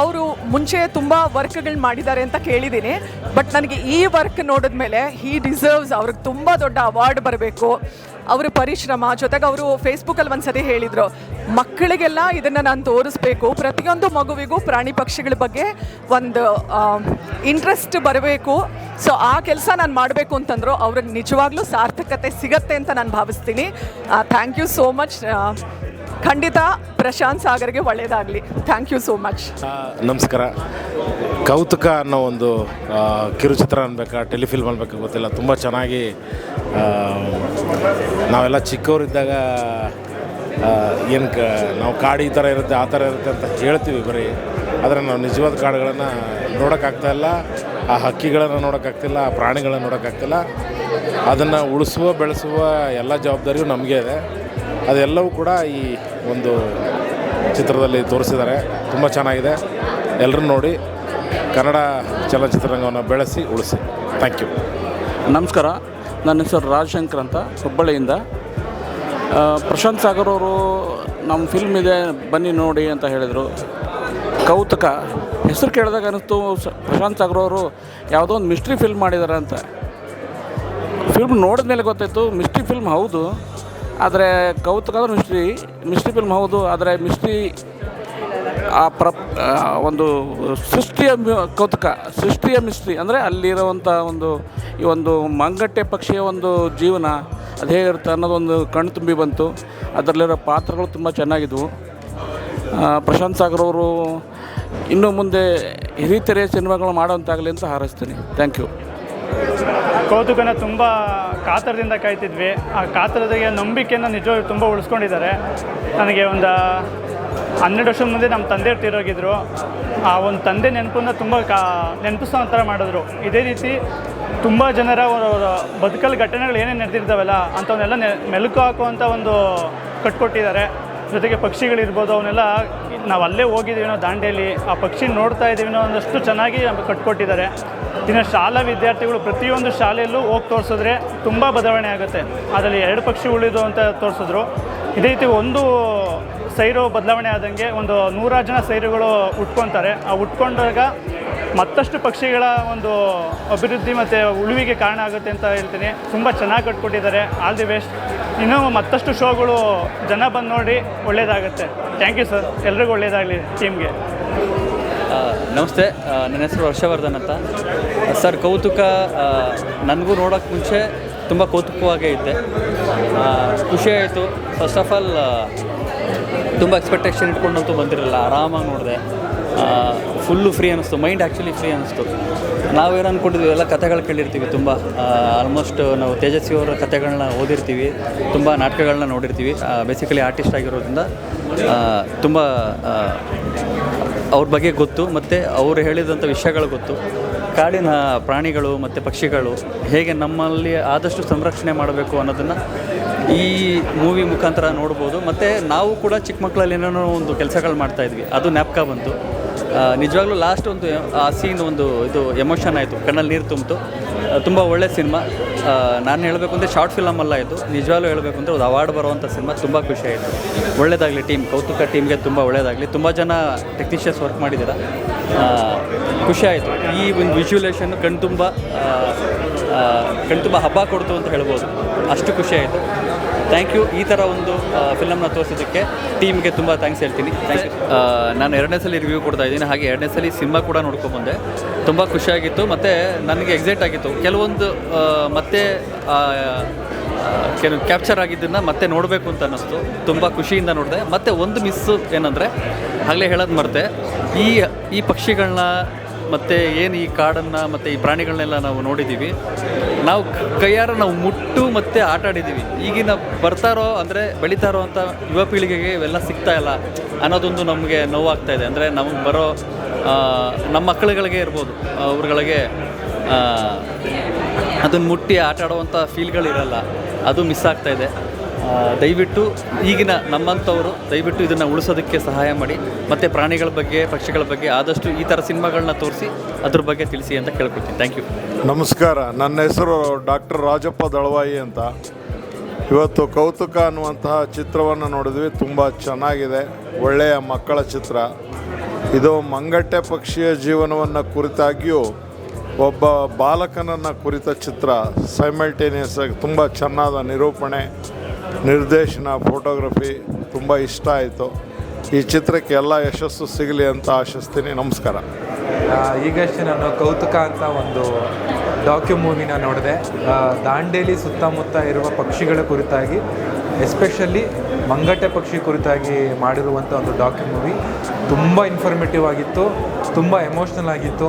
ಅವರು ಮುಂಚೆ ತುಂಬ ವರ್ಕ್ಗಳು ಮಾಡಿದ್ದಾರೆ ಅಂತ ಕೇಳಿದ್ದೀನಿ ಬಟ್ ನನಗೆ ಈ ವರ್ಕ್ ನೋಡಿದ್ಮೇಲೆ, ಹೀ ಡಿಸರ್ವ್ಸ್ ಅವ್ರಿಗೆ ತುಂಬ ದೊಡ್ಡ ಅವಾರ್ಡ್ ಬರಬೇಕು. ಅವರ ಪರಿಶ್ರಮ, ಜೊತೆಗೆ ಅವರು ಫೇಸ್ಬುಕ್ಕಲ್ಲಿ ಒಂದ್ಸತಿ ಹೇಳಿದರು, ಮಕ್ಕಳಿಗೆಲ್ಲ ಇದನ್ನು ನಾನು ತೋರಿಸ್ಬೇಕು. ಪ್ರತಿಯೊಂದು ಮಗುವಿಗೂ ಪ್ರಾಣಿ ಪಕ್ಷಿಗಳ ಬಗ್ಗೆ ಒಂದು ಇಂಟ್ರೆಸ್ಟ್ ಬರಬೇಕು. ಸೊ ಆ ಕೆಲಸ ನಾನು ಮಾಡಬೇಕು ಅಂತಂದ್ರು. ಅವ್ರಿಗೆ ನಿಜವಾಗ್ಲೂ ಸಾರ್ಥಕತೆ ಸಿಗತ್ತೆ ಅಂತ ನಾನು ಭಾವಿಸ್ತೀನಿ. ಥ್ಯಾಂಕ್ ಯು ಸೋ ಮಚ್ ಖಂಡಿತ ಪ್ರಶಾಂತ್ ಸಾಗರ್ಗೆ ಒಳ್ಳೆಯದಾಗಲಿ ಥ್ಯಾಂಕ್ ಯು ಸೋ ಮಚ್ ನಮಸ್ಕಾರ. ಕೌತುಕ ಅನ್ನೋ ಒಂದು ಕಿರುಚಿತ್ರ ಅನ್ಬೇಕಾ, ಟೆಲಿಫಿಲ್ಮ್ ಅನ್ಬೇಕಾ ಗೊತ್ತಿಲ್ಲ. ತುಂಬ ಚೆನ್ನಾಗಿ ನಾವೆಲ್ಲ ಚಿಕ್ಕವರಿದ್ದಾಗ ಏನು ಕ, ನಾವು ಕಾಡು ಈ ಥರ ಇರುತ್ತೆ, ಆ ಥರ ಇರುತ್ತೆ ಅಂತ ಹೇಳ್ತೀವಿ ಬರೀ. ಆದರೆ ನಾವು ನಿಜವಾದ ಕಾಡುಗಳನ್ನು ನೋಡೋಕ್ಕಾಗ್ತಾ ಇಲ್ಲ. ಆ ಹಕ್ಕಿಗಳನ್ನು ನೋಡೋಕ್ಕಾಗ್ತಿಲ್ಲ, ಆ ಪ್ರಾಣಿಗಳನ್ನ ನೋಡೋಕ್ಕಾಗ್ತಿಲ್ಲ. ಅದನ್ನು ಉಳಿಸುವ, ಬೆಳೆಸುವ ಎಲ್ಲ ಜವಾಬ್ದಾರಿಯೂ ನಮಗೆ ಇದೆ. ಅದೆಲ್ಲವೂ ಕೂಡ ಈ ಒಂದು ಚಿತ್ರದಲ್ಲಿ ತೋರಿಸಿದ್ದಾರೆ. ತುಂಬ ಚೆನ್ನಾಗಿದೆ. ಎಲ್ಲರೂ ನೋಡಿ ಕನ್ನಡ ಚಲನಚಿತ್ರರಂಗವನ್ನು ಬೆಳೆಸಿ, ಉಳಿಸಿ. ಥ್ಯಾಂಕ್ ಯು ನಮಸ್ಕಾರ. ನನ್ನ ಹೆಸರು ರಾಜಶಂಕರ್ ಅಂತ ಹುಬ್ಬಳ್ಳಿಯಿಂದ ಪ್ರಶಾಂತ್ ಸಾಗರ್ ಅವರು ನಮ್ಮ ಫಿಲ್ಮ್ ಇದೆ, ಬನ್ನಿ ನೋಡಿ ಅಂತ ಹೇಳಿದರು. ಕೌತುಕ, ಹೆಸರು ಕೇಳಿದಾಗ ಅನ್ನಿಸ್ತು ಪ್ರಶಾಂತ್ ಸಾಗರ್ ಅವರು ಯಾವುದೋ ಒಂದು ಮಿಸ್ಟ್ರಿ ಫಿಲ್ಮ್ ಮಾಡಿದ್ದಾರೆ ಅಂತ. ಫಿಲ್ಮ್ ನೋಡಿದ ಮೇಲೆ ಗೊತ್ತಾಯಿತು ಮಿಸ್ಟ್ರಿ ಫಿಲ್ಮ್ ಹೌದು, ಆದರೆ ಕೌತುಕ ಅಂದ್ರೆ ಮಿಸ್ಟ್ರಿ ಮಿಸ್ಟ್ರಿ ಫಿಲ್ಮ್ ಹೌದು, ಆದರೆ ಮಿಸ್ಟ್ರಿ ಆ ಪ್ರ ಒಂದು ಸೃಷ್ಟಿಯ ಕೌತುಕ, ಸೃಷ್ಟಿಯ ಮಿಸ್ಟ್ರಿ, ಅಂದರೆ ಅಲ್ಲಿರುವಂಥ ಒಂದು, ಈ ಒಂದು ಮಂಗಟ್ಟೆ ಪಕ್ಷಿಯ ಒಂದು ಜೀವನ, ಅದು ಹೇಗಿರುತ್ತೆ ಅನ್ನೋದೊಂದು ಕಣ್ಣು ತುಂಬಿ ಬಂತು. ಅದರಲ್ಲಿರೋ ಪಾತ್ರಗಳು ತುಂಬ ಚೆನ್ನಾಗಿದ್ವು. ಪ್ರಶಾಂತ್ ಸಾಗರ್ ಅವರು ಇನ್ನು ಮುಂದೆ ಹಿರಿತೆರೆಯ ಸಿನಿಮಾಗಳು ಮಾಡೋಂತಾಗಲಿ ಅಂತ ಹಾರೈಸ್ತೀನಿ. Thank you. ಕೌತುಕನ ತುಂಬ ಕಾತರದಿಂದ ಕಾಯ್ತಿದ್ವಿ. ಆ ಕಾತರದಿಗೆ ನಂಬಿಕೆಯನ್ನು ನಿಜವಾಗಿ ತುಂಬ ಉಳಿಸ್ಕೊಂಡಿದ್ದಾರೆ. ನನಗೆ ಒಂದು ಹನ್ನೆರಡು ವರ್ಷದ ಮುಂದೆ ನಮ್ಮ ತಂದೆ ತೀರೋಗಿದ್ರು ಆ ಒಂದು ತಂದೆ ನೆನಪನ್ನ ತುಂಬ ಕಾ ನೆನಪಿಸೋ ಥರ ಮಾಡಿದ್ರು. ಇದೇ ರೀತಿ ತುಂಬ ಜನರ ಬದುಕಲ್ಲಿ ಬದುಕಲ್ ಘಟನೆಗಳು ಏನೇನು ನಡೆದಿರ್ತಾವಲ್ಲ, ಅಂಥವನ್ನೆಲ್ಲ ನೆ ಮೆಲುಕು ಹಾಕುವಂಥ ಒಂದು ಕಟ್ಕೊಟ್ಟಿದ್ದಾರೆ. ಜೊತೆಗೆ ಪಕ್ಷಿಗಳಿರ್ಬೋದು, ಅವನ್ನೆಲ್ಲ ನಾವು ಅಲ್ಲೇ ಹೋಗಿದ್ದೀವಿನೋ ದಾಂಡೇಲಿ, ಆ ಪಕ್ಷಿ ನೋಡ್ತಾ ಇದ್ದೀವಿನೋ ಒಂದಷ್ಟು ಚೆನ್ನಾಗಿ ನಮಗೆ ಕಟ್ಕೊಟ್ಟಿದ್ದಾರೆ. ಇನ್ನು ಶಾಲಾ ವಿದ್ಯಾರ್ಥಿಗಳು ಪ್ರತಿಯೊಂದು ಶಾಲೆಯಲ್ಲೂ ಹೋಗಿ ತೋರಿಸಿದ್ರೆ ತುಂಬ ಬದಲಾವಣೆ ಆಗುತ್ತೆ. ಅದರಲ್ಲಿ ಎರಡು ಪಕ್ಷಿ ಉಳಿದು ಅಂತ ತೋರಿಸಿದ್ರು. ಇದೇ ರೀತಿ ಒಂದು ಸೈರು ಬದಲಾವಣೆ ಆದಂಗೆ ಒಂದು ನೂರಾರು ಜನ ಸೈರುಗಳು ಉಟ್ಕೊತಾರೆ. ಆ ಉಟ್ಕೊಂಡಾಗ ಮತ್ತಷ್ಟು ಪಕ್ಷಿಗಳ ಒಂದು ಅಭಿವೃದ್ಧಿ ಮತ್ತು ಉಳಿವಿಗೆ ಕಾರಣ ಆಗುತ್ತೆ ಅಂತ ಹೇಳ್ತೀನಿ. ತುಂಬ ಚೆನ್ನಾಗಿ ಕಟ್ಕೊಟ್ಟಿದ್ದಾರೆ. ಆಲ್ ದಿ ಬೆಸ್ಟ್ ಇನ್ನೂ ಮತ್ತಷ್ಟು ಶೋಗಳು ಜನ ಬಂದು ನೋಡಿ ಒಳ್ಳೆಯದಾಗುತ್ತೆ ಥ್ಯಾಂಕ್ ಯು ಸರ್ ಎಲ್ರಿಗೂ ಒಳ್ಳೆಯದಾಗಲಿ ಟೀಮ್ಗೆ. ನಮಸ್ತೆ. ನನ್ನ ಹೆಸರು ಹರ್ಷವರ್ಧನ್ ಅಂತ. ಸರ್, ಕೌತುಕ ನನಗೂ ನೋಡೋಕ್ಕೆ ಮುಂಚೆ ತುಂಬ ಕೌತುಕವಾಗೇ ಇದ್ದೆ. ಖುಷಿ ಆಯಿತು. ಫಸ್ಟ್ ಆಫ್ ಆಲ್ ತುಂಬ ಎಕ್ಸ್ಪೆಕ್ಟೇಷನ್ ಇಟ್ಕೊಂಡಂತೂ ಬಂದಿರಲಿಲ್ಲ, ಆರಾಮಾಗಿ ನೋಡಿದೆ. ಫುಲ್ಲು ಫ್ರೀ ಅನ್ನಿಸ್ತು ಮೈಂಡ್ ಆ್ಯಕ್ಚುಲಿ ಫ್ರೀ ಅನ್ನಿಸ್ತು. ನಾವೇನು ಅಂದ್ಕೊಂಡಿದ್ವಿ ಎಲ್ಲ ಕಥೆಗಳು ಕೇಳಿರ್ತೀವಿ ತುಂಬ. ಆಲ್ಮೋಸ್ಟ್ ನಾವು ತೇಜಸ್ವಿ ಅವರ ಕಥೆಗಳನ್ನ ಓದಿರ್ತೀವಿ, ತುಂಬ ನಾಟಕಗಳನ್ನ ನೋಡಿರ್ತೀವಿ. ಬೇಸಿಕಲಿ ಆರ್ಟಿಸ್ಟ್ ಆಗಿರೋದ್ರಿಂದ ತುಂಬ ಅವ್ರ ಬಗ್ಗೆ ಗೊತ್ತು, ಮತ್ತು ಅವರು ಹೇಳಿದಂಥ ವಿಷಯಗಳು ಗೊತ್ತು. ಕಾಡಿನ ಪ್ರಾಣಿಗಳು ಮತ್ತು ಪಕ್ಷಿಗಳು, ಹೇಗೆ ನಮ್ಮಲ್ಲಿ ಆದಷ್ಟು ಸಂರಕ್ಷಣೆ ಮಾಡಬೇಕು ಅನ್ನೋದನ್ನು ಈ ಮೂವಿ ಮುಖಾಂತರ ನೋಡ್ಬೋದು. ಮತ್ತು ನಾವು ಕೂಡ ಚಿಕ್ಕ ಮಕ್ಕಳಲ್ಲಿ ಏನೇನೋ ಒಂದು ಕೆಲಸಗಳು ಮಾಡ್ತಾಯಿದ್ವಿ ಅದು ಜ್ಞಾಪಕ ಬಂತು. ನಿಜವಾಗ್ಲೂ ಲಾಸ್ಟ್ ಒಂದು, ಆ ಸೀನ್ ಒಂದು ಇದು ಎಮೋಷನ್ ಆಯಿತು. ಕಣ್ಣಲ್ಲಿ ನೀರು ತುಂಬಿತು. ತುಂಬ ಒಳ್ಳೆ ಸಿನಿಮಾ ನಾನು ಹೇಳಬೇಕು ಅಂದರೆ ಶಾರ್ಟ್ ಫಿಲಮ್ ಅಲ್ಲ ಇದು. ನಿಜವಾಗ್ಲೂ ಹೇಳಬೇಕು ಅಂದರೆ ಒಂದು ಅವಾರ್ಡ್ ಬರುವಂಥ ಸಿನಿಮಾ ತುಂಬ ಆಯಿತು. ಒಳ್ಳೇದಾಗಲಿ ಟೀಮ್ ಕೌತುಕ ಟೀಮ್ಗೆ ತುಂಬ ಒಳ್ಳೆಯದಾಗಲಿ ತುಂಬ ಜನ ಟೆಕ್ನಿಷಿಯನ್ಸ್ ವರ್ಕ್ ಮಾಡಿದ್ದೀರಾ. ಖುಷಿ ಆಯಿತು. ಈ ಒಂದು ವಿಜುವಲೇಷನ್ ಕಣ್ತುಂಬ ಕಣ್ತುಂಬ ಹಬ್ಬ ಕೊಡ್ತು ಅಂತ ಹೇಳ್ಬೋದು. ಅಷ್ಟು ಖುಷಿ ಆಯಿತು. ಥ್ಯಾಂಕ್ ಯು ಈ ಥರ ಒಂದು ಫಿಲಮ್ನ ತೋರಿಸೋದಕ್ಕೆ ಟೀಮ್ಗೆ ತುಂಬ ಥ್ಯಾಂಕ್ಸ್ ಹೇಳ್ತೀನಿ. ಥ್ಯಾಂಕ್ ಯು ನಾನು ಎರಡನೇ ಸಲ ರಿವ್ಯೂ ಕೊಡ್ತಾ ಇದ್ದೀನಿ. ಹಾಗೆ ಎರಡನೇ ಸಲ ಸಿನಿಮಾ ಕೂಡ ನೋಡ್ಕೊಂಬಂದೆ ತುಂಬ ಖುಷಿಯಾಗಿತ್ತು ಮತ್ತು ನನಗೆ ಎಕ್ಸೈಟ್ ಆಗಿತ್ತು. ಕೆಲವೊಂದು ಮತ್ತೆ ಕೆಲವು ಕ್ಯಾಪ್ಚರ್ ಆಗಿದ್ದನ್ನು ಮತ್ತೆ ನೋಡಬೇಕು ಅಂತ ಅನ್ನಿಸ್ತು. ತುಂಬ ಖುಷಿಯಿಂದ ನೋಡಿದೆ. ಮತ್ತು ಒಂದು ಮಿಸ್ಸು ಏನಂದರೆ ಆಗಲೇ ಹೇಳೋದು ಮರ್ತೆ. ಈ ಈ ಪಕ್ಷಿಗಳನ್ನ ಮತ್ತು ಏನು ಈ ಕಾಡನ್ನು ಮತ್ತು ಈ ಪ್ರಾಣಿಗಳನ್ನೆಲ್ಲ ನಾವು ನೋಡಿದ್ದೀವಿ ನಾವು ಕೈಯಾರ ನಾವು ಮುಟ್ಟು ಮತ್ತು ಆಟಾಡಿದ್ದೀವಿ ಈಗಿನ ಬರ್ತಾರೋ ಅಂದರೆ ಬೆಳೀತಾರೋ ಅಂತ ಯುವ ಪೀಳಿಗೆಗೆ ಇವೆಲ್ಲ ಸಿಗ್ತಾ ಇಲ್ಲ ಅನ್ನೋದೊಂದು ನಮಗೆ ನೋವಾಗ್ತಾ ಇದೆ. ಅಂದರೆ ನಮಗೆ ಬರೋ ನಮ್ಮ ಮಕ್ಕಳುಗಳಿಗೆ ಇರ್ಬೋದು ಅವ್ರುಗಳಿಗೆ ಅದನ್ನು ಮುಟ್ಟಿ ಆಟ ಆಡುವಂಥ ಫೀಲ್ಗಳಿರಲ್ಲ ಅದು ಮಿಸ್ ಆಗ್ತಾ ಇದೆ. ಆ, ದಯವಿಟ್ಟು ಈಗಿನ ನಮ್ಮಂಥವರು ದಯವಿಟ್ಟು ಇದನ್ನು ಉಳಿಸೋದಕ್ಕೆ ಸಹಾಯ ಮಾಡಿ, ಮತ್ತು ಪ್ರಾಣಿಗಳ ಬಗ್ಗೆ, ಪಕ್ಷಿಗಳ ಬಗ್ಗೆ ಆದಷ್ಟು ಈ ಥರ ಸಿನಿಮಾಗಳನ್ನ ತೋರಿಸಿ ಅದ್ರ ಬಗ್ಗೆ ತಿಳಿಸಿ ಅಂತ ಕೇಳ್ಕೊಳ್ತೀನಿ. ಥ್ಯಾಂಕ್ ಯು ನಮಸ್ಕಾರ. ನನ್ನ ಹೆಸರು ಡಾಕ್ಟರ್ ರಾಜಪ್ಪ ದಳವಾಯಿ ಅಂತ. ಇವತ್ತು ಕೌತುಕ ಅನ್ನುವಂತಹ ಚಿತ್ರವನ್ನು ನೋಡಿದ್ವಿ. ತುಂಬ ಚೆನ್ನಾಗಿದೆ. ಒಳ್ಳೆಯ ಮಕ್ಕಳ ಚಿತ್ರ. ಇದು ಮಂಗಟ್ಟೆ ಪಕ್ಷಿಯ ಜೀವನವನ್ನು ಕುರಿತಾಗಿಯೂ ಒಬ್ಬ ಬಾಲಕನನ್ನು ಕುರಿತ ಚಿತ್ರ. ಸೈಮಲ್ಟೇನಿಯಸ್ ಆಗಿ ತುಂಬ ಚೆನ್ನಾದ ನಿರೂಪಣೆ. ನಿರ್ದೇಶನ ಫೋಟೋಗ್ರಫಿ ತುಂಬ ಇಷ್ಟ ಆಯಿತು. ಈ ಚಿತ್ರಕ್ಕೆ ಎಲ್ಲ ಯಶಸ್ಸು ಸಿಗಲಿ ಅಂತ ಆಶಿಸ್ತೀನಿ. ನಮಸ್ಕಾರ. ಈಗಷ್ಟೇ ನಾನು ಕೌತುಕ ಅಂತ ಒಂದು ಡಾಕ್ಯು ಮೂವಿನ ನೋಡಿದೆ. ದಾಂಡೇಲಿ ಸುತ್ತಮುತ್ತ ಇರುವ ಪಕ್ಷಿಗಳ ಕುರಿತಾಗಿ. ಎಸ್ಪೆಷಲಿ ಮಂಗಟೆ ಪಕ್ಷಿ ಕುರಿತಾಗಿ ಮಾಡಿರುವಂಥ ಒಂದು ಡಾಕ್ಯು ಮೂವಿ ತುಂಬ ಇನ್ಫಾರ್ಮೇಟಿವ್ ಆಗಿತ್ತು, ತುಂಬ ಎಮೋಷ್ನಲ್ ಆಗಿತ್ತು.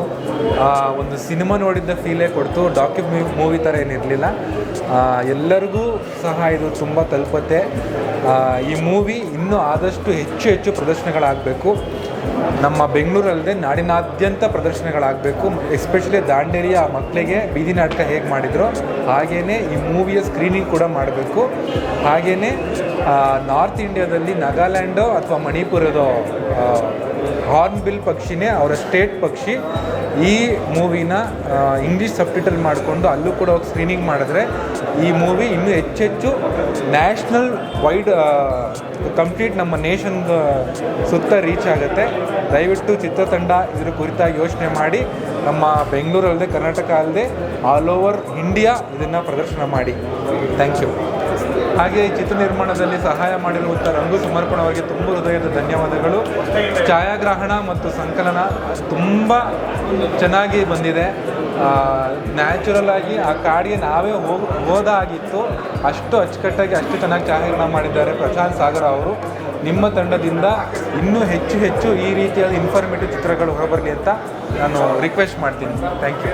ಒಂದು ಸಿನಿಮಾ ನೋಡಿದ್ದ ಫೀಲೇ ಕೊಡ್ತು. ಡಾಕ್ಯು ಮೂವಿ ಥರ ಏನಿರಲಿಲ್ಲ ಎಲ್ಲರಿಗೂ ಸಹ ಇದು ತುಂಬ ತಲುಪತ್ತೆ. ಈ ಮೂವಿ ಇನ್ನೂ ಆದಷ್ಟು ಹೆಚ್ಚು ಹೆಚ್ಚು ಪ್ರದರ್ಶನಗಳಾಗಬೇಕು. ನಮ್ಮ ಬೆಂಗಳೂರಲ್ಲದೆ ನಾಡಿನಾದ್ಯಂತ ಪ್ರದರ್ಶನಗಳಾಗಬೇಕು ಎಸ್ಪೆಷಲಿ ದಾಂಡೇರಿಯ ಮಕ್ಕಳಿಗೆ ಬೀದಿ ನಾಟಕ ಹೇಗೆ ಮಾಡಿದ್ರು ಹಾಗೆಯೇ ಈ ಮೂವಿಯ ಸ್ಕ್ರೀನಿಂಗ್ ಕೂಡ ಮಾಡಬೇಕು. ಹಾಗೆಯೇ ನಾರ್ತ್ ಇಂಡಿಯಾದಲ್ಲಿ ನಾಗಾಲ್ಯಾಂಡೋ ಅಥವಾ ಮಣಿಪುರದೋ ಹಾರ್ನ್ಬಿಲ್ ಪಕ್ಷಿನೇ ಅವರ ಸ್ಟೇಟ್ ಪಕ್ಷಿ ಈ ಮೂವಿನ ಇಂಗ್ಲೀಷ್ ಸಬ್ಟಿಟಲ್ ಮಾಡಿಕೊಂಡು ಅಲ್ಲೂ ಕೂಡ ಹೋಗಿ ಸ್ಕ್ರೀನಿಂಗ್ ಮಾಡಿದ್ರೆ ಈ ಮೂವಿ ಇನ್ನೂ ಹೆಚ್ಚೆಚ್ಚು ನ್ಯಾಷನಲ್ ವೈಡ್ ಕಂಪ್ಲೀಟ್ ನಮ್ಮ ನೇಷನ್ ಸುತ್ತ ರೀಚ್ ಆಗುತ್ತೆ. ದಯವಿಟ್ಟು ಚಿತ್ರತಂಡ ಇದರ ಕುರಿತಾಗಿ ಯೋಚನೆ ಮಾಡಿ, ನಮ್ಮ ಬೆಂಗಳೂರಲ್ಲದೆ ಕರ್ನಾಟಕ ಅಲ್ಲದೆ ಆಲ್ ಓವರ್ ಇಂಡಿಯಾ ಇದನ್ನು ಪ್ರದರ್ಶನ ಮಾಡಿ. ಥ್ಯಾಂಕ್ ಯು ಹಾಗೆ ಈ ಚಿತ್ರ ನಿರ್ಮಾಣದಲ್ಲಿ ಸಹಾಯ ಮಾಡಿರುವಂಥ ರಂಗು ಸಮರ್ಪಣವಾಗಿ ತುಂಬ ಹೃದಯದ ಧನ್ಯವಾದಗಳು. ಛಾಯಾಗ್ರಹಣ ಮತ್ತು ಸಂಕಲನ ತುಂಬ ಚೆನ್ನಾಗಿ ಬಂದಿದೆ. ನ್ಯಾಚುರಲ್ ಆಗಿ ಆ ಕಾಡಿಗೆ ನಾವೇ ಹೋಗಿ, ಹೋದಾಗಿತ್ತು. ಅಷ್ಟು ಅಚ್ಚುಕಟ್ಟಾಗಿ ಅಷ್ಟು ಚೆನ್ನಾಗಿ ಛಾಯಾಗ್ರಹಣ ಮಾಡಿದ್ದಾರೆ ಪ್ರಶಾಂತ್ ಸಾಗರ್ ಅವರು. ನಿಮ್ಮ ತಂಡದಿಂದ ಇನ್ನೂ ಹೆಚ್ಚು ಹೆಚ್ಚು ಈ ರೀತಿಯಾದ ಇನ್ಫಾರ್ಮೇಟಿವ್ ಚಿತ್ರಗಳು ಹೊರಬರಲಿ ಅಂತ ನಾನು ರಿಕ್ವೆಸ್ಟ್ ಮಾಡ್ತೀನಿ. ಥ್ಯಾಂಕ್ ಯು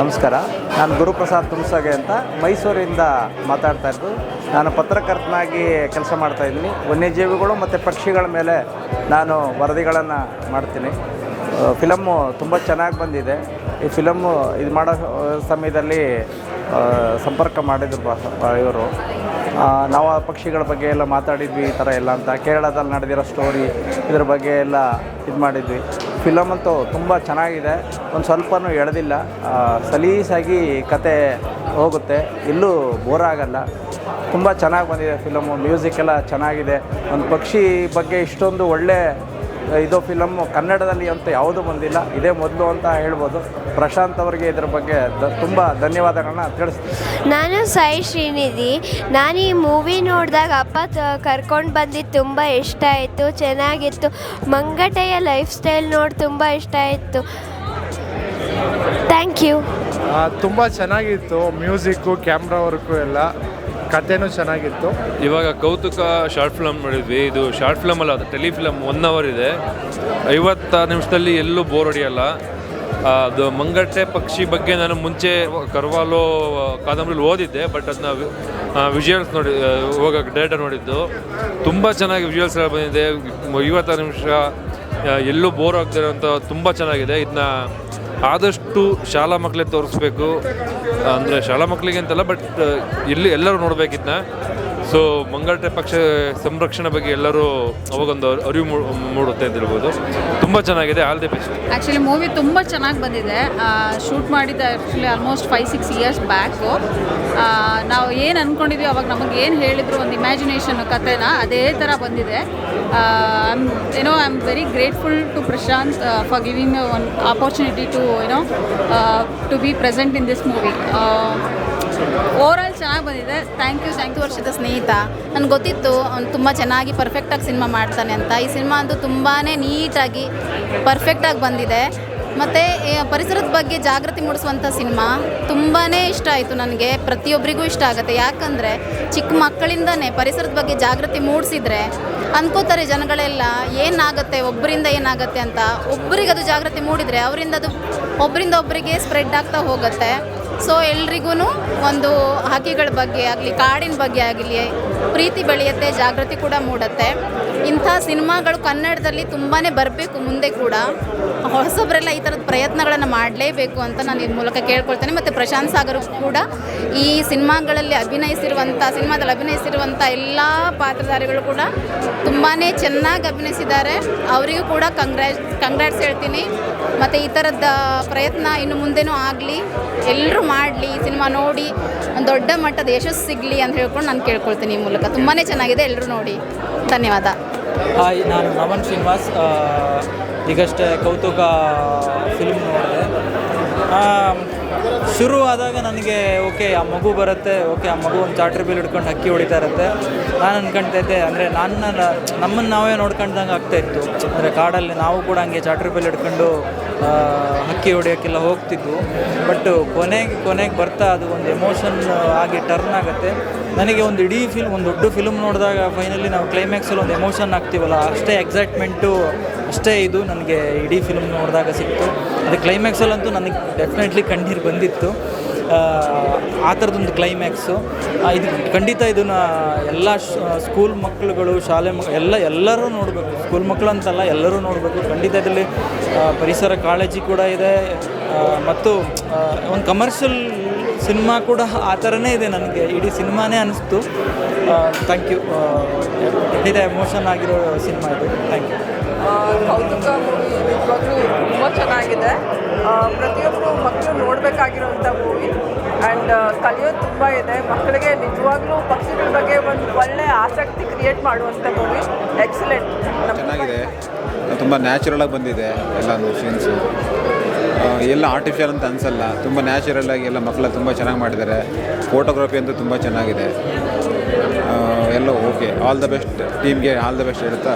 ನಮಸ್ಕಾರ. ನಾನು ಗುರುಪ್ರಸಾದ್ ತುಮಸಗೆ ಅಂತ ಮೈಸೂರಿಂದ ಮಾತಾಡ್ತಾ ಇದ್ದು ನಾನು ಪತ್ರಕರ್ತನಾಗಿ ಕೆಲಸ ಮಾಡ್ತಾ ಇದ್ದೀನಿ. ವನ್ಯಜೀವಿಗಳು ಮತ್ತು ಪಕ್ಷಿಗಳ ಮೇಲೆ ನಾನು ವರದಿಗಳನ್ನು ಮಾಡ್ತೀನಿ. ಫಿಲಮ್ಮು ತುಂಬ ಚೆನ್ನಾಗಿ ಬಂದಿದೆ. ಈ ಫಿಲಮ್ಮು ಇದು ಮಾಡೋ ಸಮಯದಲ್ಲಿ ಸಂಪರ್ಕ ಮಾಡಿದ್ರು ಇವರು. ನಾವು ಆ ಪಕ್ಷಿಗಳ ಬಗ್ಗೆ ಎಲ್ಲ ಮಾತಾಡಿದ್ವಿ, ಈ ಥರ ಎಲ್ಲ ಅಂತ. ಕೇರಳದಲ್ಲಿ ನಡೆದಿರೋ ಸ್ಟೋರಿ ಇದ್ರ ಬಗ್ಗೆ ಎಲ್ಲ ಇದು ಮಾಡಿದ್ವಿ. ಫಿಲಮ್ ಅಂತೂ ತುಂಬ ಚೆನ್ನಾಗಿದೆ. ಒಂದು ಸ್ವಲ್ಪನೂ ಎಳೆದಿಲ್ಲ. ಸಲೀಸಾಗಿ ಕತೆ ಹೋಗುತ್ತೆ. ಎಲ್ಲೂ ಬೋರ್ ಆಗಲ್ಲ. ತುಂಬ ಚೆನ್ನಾಗಿ ಬಂದಿದೆ ಫಿಲಮು ಮ್ಯೂಸಿಕ್ ಎಲ್ಲ ಚೆನ್ನಾಗಿದೆ. ಒಂದು ಪಕ್ಷಿ ಬಗ್ಗೆ ಇಷ್ಟೊಂದು ಒಳ್ಳೆ ಇದು ಫಿಲಮ್ಮು ಕನ್ನಡದಲ್ಲಿ ಅಂತೂ ಯಾವುದೂ ಬಂದಿಲ್ಲ. ಇದೇ ಮೊದಲು ಅಂತ ಹೇಳ್ಬೋದು. ಪ್ರಶಾಂತ್ ಅವರಿಗೆ ಇದ್ರ ಬಗ್ಗೆ ದ ತುಂಬ ಧನ್ಯವಾದಗಳನ್ನ ತಿಳಿಸ್ತೀನಿ. ನಾನು ಸಾಯಿ ಶ್ರೀನಿಧಿ. ನಾನು ಈ ಮೂವಿ ನೋಡಿದಾಗ ಅಪ್ಪ ಕರ್ಕೊಂಡು ಬಂದಿದ್ದು ತುಂಬ ಇಷ್ಟ ಆಯಿತು ಚೆನ್ನಾಗಿತ್ತು. ಮಂಗಟೆಯ ಲೈಫ್ ಸ್ಟೈಲ್ ನೋಡಿ ತುಂಬ ಇಷ್ಟ ಆಯಿತು. ಥ್ಯಾಂಕ್ ಯು ತುಂಬ ಚೆನ್ನಾಗಿತ್ತು. ಮ್ಯೂಸಿಕ್ಕು ಕ್ಯಾಮ್ರಾ ವರ್ಕು ಎಲ್ಲ. ಕಥೆನೂ ಚೆನ್ನಾಗಿತ್ತು. ಇವಾಗ ಕೌತುಕ ಶಾರ್ಟ್ ಫಿಲಮ್ ನೋಡಿದ್ವಿ ಇದು ಶಾರ್ಟ್ ಫಿಲಮ್ ಅಲ್ಲ, ಅದು ಟೆಲಿಫಿಲಮ್ ಒನ್ ಅವರ್ ಇದೆ. ಐವತ್ತಾರು ನಿಮಿಷದಲ್ಲಿ ಎಲ್ಲೂ ಬೋರ್ ಹೊಡೆಯಲ್ಲ. ಅದು ಮಂಗಟ್ಟೆ ಪಕ್ಷಿ ಬಗ್ಗೆ ನಾನು ಮುಂಚೆ ಕರ್ವಾಲೋ, ಕಾದಂಬರಿಲಿ ಓದಿದ್ದೆ ಬಟ್ ಅದನ್ನ ವಿಜುವಲ್ಸ್ ನೋಡಿ ಇವಾಗ ಡೇಟಾ ನೋಡಿದ್ದು. ತುಂಬ ಚೆನ್ನಾಗಿ ವಿಜುವಲ್ಸ್ ಎಲ್ಲ ಬಂದಿದೆ. ಐವತ್ತಾರು ನಿಮಿಷ ಎಲ್ಲೂ ಬೋರ್ ಆಗ್ತಿರೋಂಥ ತುಂಬ ಚೆನ್ನಾಗಿದೆ. ಇದನ್ನ ಆದಷ್ಟು ಶಾಲಾ ಮಕ್ಕಳಿಗೆ ತೋರಿಸ್ಬೇಕು. ಅಂದರೆ ಶಾಲಾ ಮಕ್ಕಳಿಗೆ ಅಂತಲ್ಲ ಬಟ್ ಇಲ್ಲಿ ಎಲ್ಲರೂ ನೋಡ್ಬೇಕಿದ್ನ ಸೊ ಮಂಗಳಟೆ ಪಕ್ಷ ಸಂರಕ್ಷಣೆ ಬಗ್ಗೆ ಎಲ್ಲರೂ ಅವಾಗೊಂದು ಅರಿವು ಮೂಡುತ್ತೆ ಅಂತ ಹೇಳ್ಬೋದು ತುಂಬ ಚೆನ್ನಾಗಿದೆ. All the best actually movie ತುಂಬ ಚೆನ್ನಾಗಿ ಬಂದಿದೆ. ಶೂಟ್ ಮಾಡಿದ್ದ actually almost five six years back ನಾವು ಏನು ಅಂದ್ಕೊಂಡಿದ್ವಿ ಅವಾಗ ನಮಗೆ ಏನು ಹೇಳಿದ್ರು ಒಂದು ಇಮ್ಯಾಜಿನೇಷನ್ ಕಥೆನ ಅದೇ ಥರ ಬಂದಿದೆ. ಐಮ್ ಏನೋ I am very grateful to Prashanth for giving one opportunity to ಏನೋ to be present in this movie overall ಚೆನ್ನಾಗಿ ಬಂದಿದೆ. ಥ್ಯಾಂಕ್ ಯು ಥ್ಯಾಂಕ್ ಯು ವರ್ಷದ ಸ್ನೇಹಿತ. ನನಗೆ ಗೊತ್ತಿತ್ತು, ಅವ್ನು ತುಂಬ ಚೆನ್ನಾಗಿ ಪರ್ಫೆಕ್ಟಾಗಿ ಸಿನಿಮಾ ಮಾಡ್ತಾನೆ ಅಂತ. ಈ ಸಿನಿಮಾ ಅಂತೂ ತುಂಬಾ ನೀಟಾಗಿ ಪರ್ಫೆಕ್ಟಾಗಿ ಬಂದಿದೆ. ಮತ್ತು ಪರಿಸರದ ಬಗ್ಗೆ ಜಾಗೃತಿ ಮೂಡಿಸುವಂಥ ಸಿನಿಮಾ ತುಂಬಾ ಇಷ್ಟ ಆಯಿತು ನನಗೆ. ಪ್ರತಿಯೊಬ್ಬರಿಗೂ ಇಷ್ಟ ಆಗುತ್ತೆ. ಯಾಕಂದರೆ, ಚಿಕ್ಕ ಮಕ್ಕಳಿಂದನೇ ಪರಿಸರದ ಬಗ್ಗೆ ಜಾಗೃತಿ ಮೂಡಿಸಿದರೆ ಅನ್ಕೋತಾರೆ ಜನಗಳೆಲ್ಲ, ಏನಾಗುತ್ತೆ ಒಬ್ಬರಿಂದ ಏನಾಗುತ್ತೆ ಅಂತ. ಒಬ್ಬರಿಗೆ ಅದು ಜಾಗೃತಿ ಮೂಡಿದರೆ ಅವರಿಂದ ಅದು ಒಬ್ಬರಿಂದ ಒಬ್ಬರಿಗೆ ಸ್ಪ್ರೆಡ್ ಆಗ್ತಾ ಹೋಗುತ್ತೆ. ಸೊ ಎಲ್ರಿಗೂ ಒಂದು ಹಕ್ಕಿಗಳ ಬಗ್ಗೆ ಆಗಲಿ, ಕಾಡಿನ ಬಗ್ಗೆ ಆಗಲಿ, ಪ್ರೀತಿ ಬೆಳೆಯುತ್ತೆ, ಜಾಗೃತಿ ಕೂಡ ಮೂಡುತ್ತೆ. ಇಂಥ ಸಿನಿಮಾಗಳು ಕನ್ನಡದಲ್ಲಿ ತುಂಬಾ ಬರಬೇಕು ಮುಂದೆ ಕೂಡ. ಹೊಸಬರೆಲ್ಲ ಈ ಥರದ ಪ್ರಯತ್ನಗಳನ್ನು ಮಾಡಲೇಬೇಕು ಅಂತ ನಾನು ಈ ಮೂಲಕ ಕೇಳ್ಕೊಳ್ತೇನೆ. ಮತ್ತು ಪ್ರಶಾಂತ್ ಸಾಗರ್ ಕೂಡ ಈ ಸಿನಿಮಾಗಳಲ್ಲಿ ಅಭಿನಯಿಸಿರುವಂಥ, ಸಿನಿಮಾದಲ್ಲಿ ಅಭಿನಯಿಸಿರುವಂಥ ಎಲ್ಲ ಪಾತ್ರಧಾರಿಗಳು ಕೂಡ ತುಂಬಾ ಚೆನ್ನಾಗಿ ಅಭಿನಯಿಸಿದ್ದಾರೆ. ಅವರಿಗೂ ಕೂಡ ಕಂಗ್ರ್ಯಾಟ್ ಕಂಗ್ರ್ಯಾಟ್ಸ್ ಹೇಳ್ತೀನಿ. ಮತ್ತು ಈ ಥರದ ಪ್ರಯತ್ನ ಇನ್ನು ಮುಂದೆನೂ ಆಗಲಿ, ಎಲ್ಲರೂ ಮಾಡಲಿ ಸಿನಿಮಾ ನೋಡಿ, ಒಂದು ದೊಡ್ಡ ಮಟ್ಟದ ಯಶಸ್ಸು ಸಿಗಲಿ ಅಂತ ಹೇಳ್ಕೊಂಡು ನಾನು ಕೇಳ್ಕೊಳ್ತೀನಿ ಈ ಮೂಲಕ. ತುಂಬಾ ಚೆನ್ನಾಗಿದೆ, ಎಲ್ಲರೂ ನೋಡಿ. ಧನ್ಯವಾದ. ಹಾಯ್, ನಾನು ನಮನ್ ಶ್ರೀನಿವಾಸ್ ಈಗಷ್ಟೇ ಕೌತುಕ ಫಿಲ್ಮ್ ನೋಡಿದೆ. ಆ, ಶುರು ಆದಾಗ ನನಗೆ ಓಕೆ ಆ ಮಗು ಬರುತ್ತೆ ಓಕೆ ಆ ಮಗು ಒಂದು ಚಾಟ್ರಿ ಬಿಲ್ ಹಿಡ್ಕೊಂಡು ಹಕ್ಕಿ ಹೊಡಿತಾ ಇರುತ್ತೆ. ನಾನು ಅನ್ಕೊಳ್ತಾ ಇದ್ದೆ ಅಂದರೆ ನನ್ನ ನಮ್ಮನ್ನು ನಾವೇ ನೋಡ್ಕೊಂಡಂಗೆ ಆಗ್ತಾ ಇತ್ತು. ಅಂದರೆ ಕಾಡಲ್ಲಿ ನಾವು ಕೂಡ ಹಂಗೆ ಚಾಟ್ರಿ ಬಿಲ್ ಹಿಡ್ಕೊಂಡು ಹಕ್ಕಿ ಹೊಡಿಯೋಕ್ಕೆಲ್ಲ ಹೋಗ್ತಿದ್ವು. ಬಟ್ ಕೊನೆಗೆ ಕೊನೆಗೆ ಬರ್ತಾ ಅದು ಒಂದು ಎಮೋಷನ್ ಆಗಿ ಟರ್ನ್ ಆಗುತ್ತೆ. ನನಗೆ ಒಂದು ಇಡೀ ಫಿಲ್ಮ್ ಒಂದು ದೊಡ್ಡ ಫಿಲ್ಮ್ ನೋಡಿದಾಗ ಫೈನಲಿ ನಾವು ಕ್ಲೈಮ್ಯಾಕ್ಸಲ್ಲಿ ಒಂದು ಎಮೋಷನ್ ಆಗ್ತೀವಲ್ಲ ಅಷ್ಟೇ ಎಕ್ಸೈಟ್ಮೆಂಟು ಅಷ್ಟೇ ಇದು ನನಗೆ ಇಡೀ ಫಿಲ್ಮ್ ನೋಡಿದಾಗ ಸಿಕ್ತು. ಅದು ಕ್ಲೈಮ್ಯಾಕ್ಸಲ್ಲಂತೂ ನನಗೆ ಡೆಫಿನೆಟ್ಲಿ ಕಣ್ಣೀರು ಬಂದಿತ್ತು. ಆ, ಥರದೊಂದು ಕ್ಲೈಮ್ಯಾಕ್ಸು ಇದು ಖಂಡಿತ ಇದನ್ನು ಎಲ್ಲ ಸ್ಕೂಲ್ ಮಕ್ಕಳುಗಳು ಶಾಲೆ ಮಕ್ ಎಲ್ಲ ಎಲ್ಲರೂ ನೋಡಬೇಕು. ಸ್ಕೂಲ್ ಮಕ್ಕಳು ಅಂತಲ್ಲ ಎಲ್ಲರೂ ನೋಡಬೇಕು. ಖಂಡಿತ ಇದರಲ್ಲಿ ಪರಿಸರ ಕಾಳಜಿ ಕೂಡ ಇದೆ. ಮತ್ತು ಒಂದು ಕಮರ್ಷಿಯಲ್ ಸಿನಿಮಾ ಕೂಡ ಆ ಥರನೇ ಇದೆ ನನಗೆ. ಇಡೀ ಸಿನಿಮಾನೇ ಅನಿಸ್ತು. ಥ್ಯಾಂಕ್ ಯು ಖಂಡಿತ ಎಮೋಷನ್ ಆಗಿರೋ ಸಿನಿಮಾ ಇದು. ಥ್ಯಾಂಕ್ ಯು ಕೌತುಕ ಮೂವಿ ನಿಜವಾಗ್ಲೂ ತುಂಬ ಚೆನ್ನಾಗಿದೆ. ಪ್ರತಿಯೊಬ್ಬರು ಮಕ್ಕಳು ನೋಡಬೇಕಾಗಿರುವಂಥ ಮೂವಿ ಆ್ಯಂಡ್ ಕಲಿಯೋದು ತುಂಬ ಇದೆ. ಮಕ್ಕಳಿಗೆ ನಿಜವಾಗ್ಲೂ ಪಕ್ಷಿಗಳ ಬಗ್ಗೆ ಒಂದು ಒಳ್ಳೆ ಆಸಕ್ತಿ ಕ್ರಿಯೇಟ್ ಮಾಡುವಂಥ ಮೂವಿ ಎಕ್ಸಲೆಂಟ್ ಚೆನ್ನಾಗಿದೆ. ತುಂಬ ನ್ಯಾಚುರಲಾಗಿ ಬಂದಿದೆ ಎಲ್ಲನೂ ಸೀನ್ಸು ಎಲ್ಲ ಆರ್ಟಿಫಿಷಿಯಲ್ ಅಂತ ಅನಿಸಲ್ಲ. ತುಂಬ ನ್ಯಾಚುರಲ್ ಆಗಿ ಎಲ್ಲ ಮಕ್ಕಳು ತುಂಬ ಚೆನ್ನಾಗಿ ಮಾಡಿದ್ದಾರೆ. ಫೋಟೋಗ್ರಫಿ ಅಂತೂ ತುಂಬ ಚೆನ್ನಾಗಿದೆ. ಎಲ್ಲ ಓಕೆ ಆಲ್ ದ ಬೆಸ್ಟ್ ಟೀಮ್ಗೆ ಆಲ್ ದ ಬೆಸ್ಟ್ ಹೇಳ್ತಾ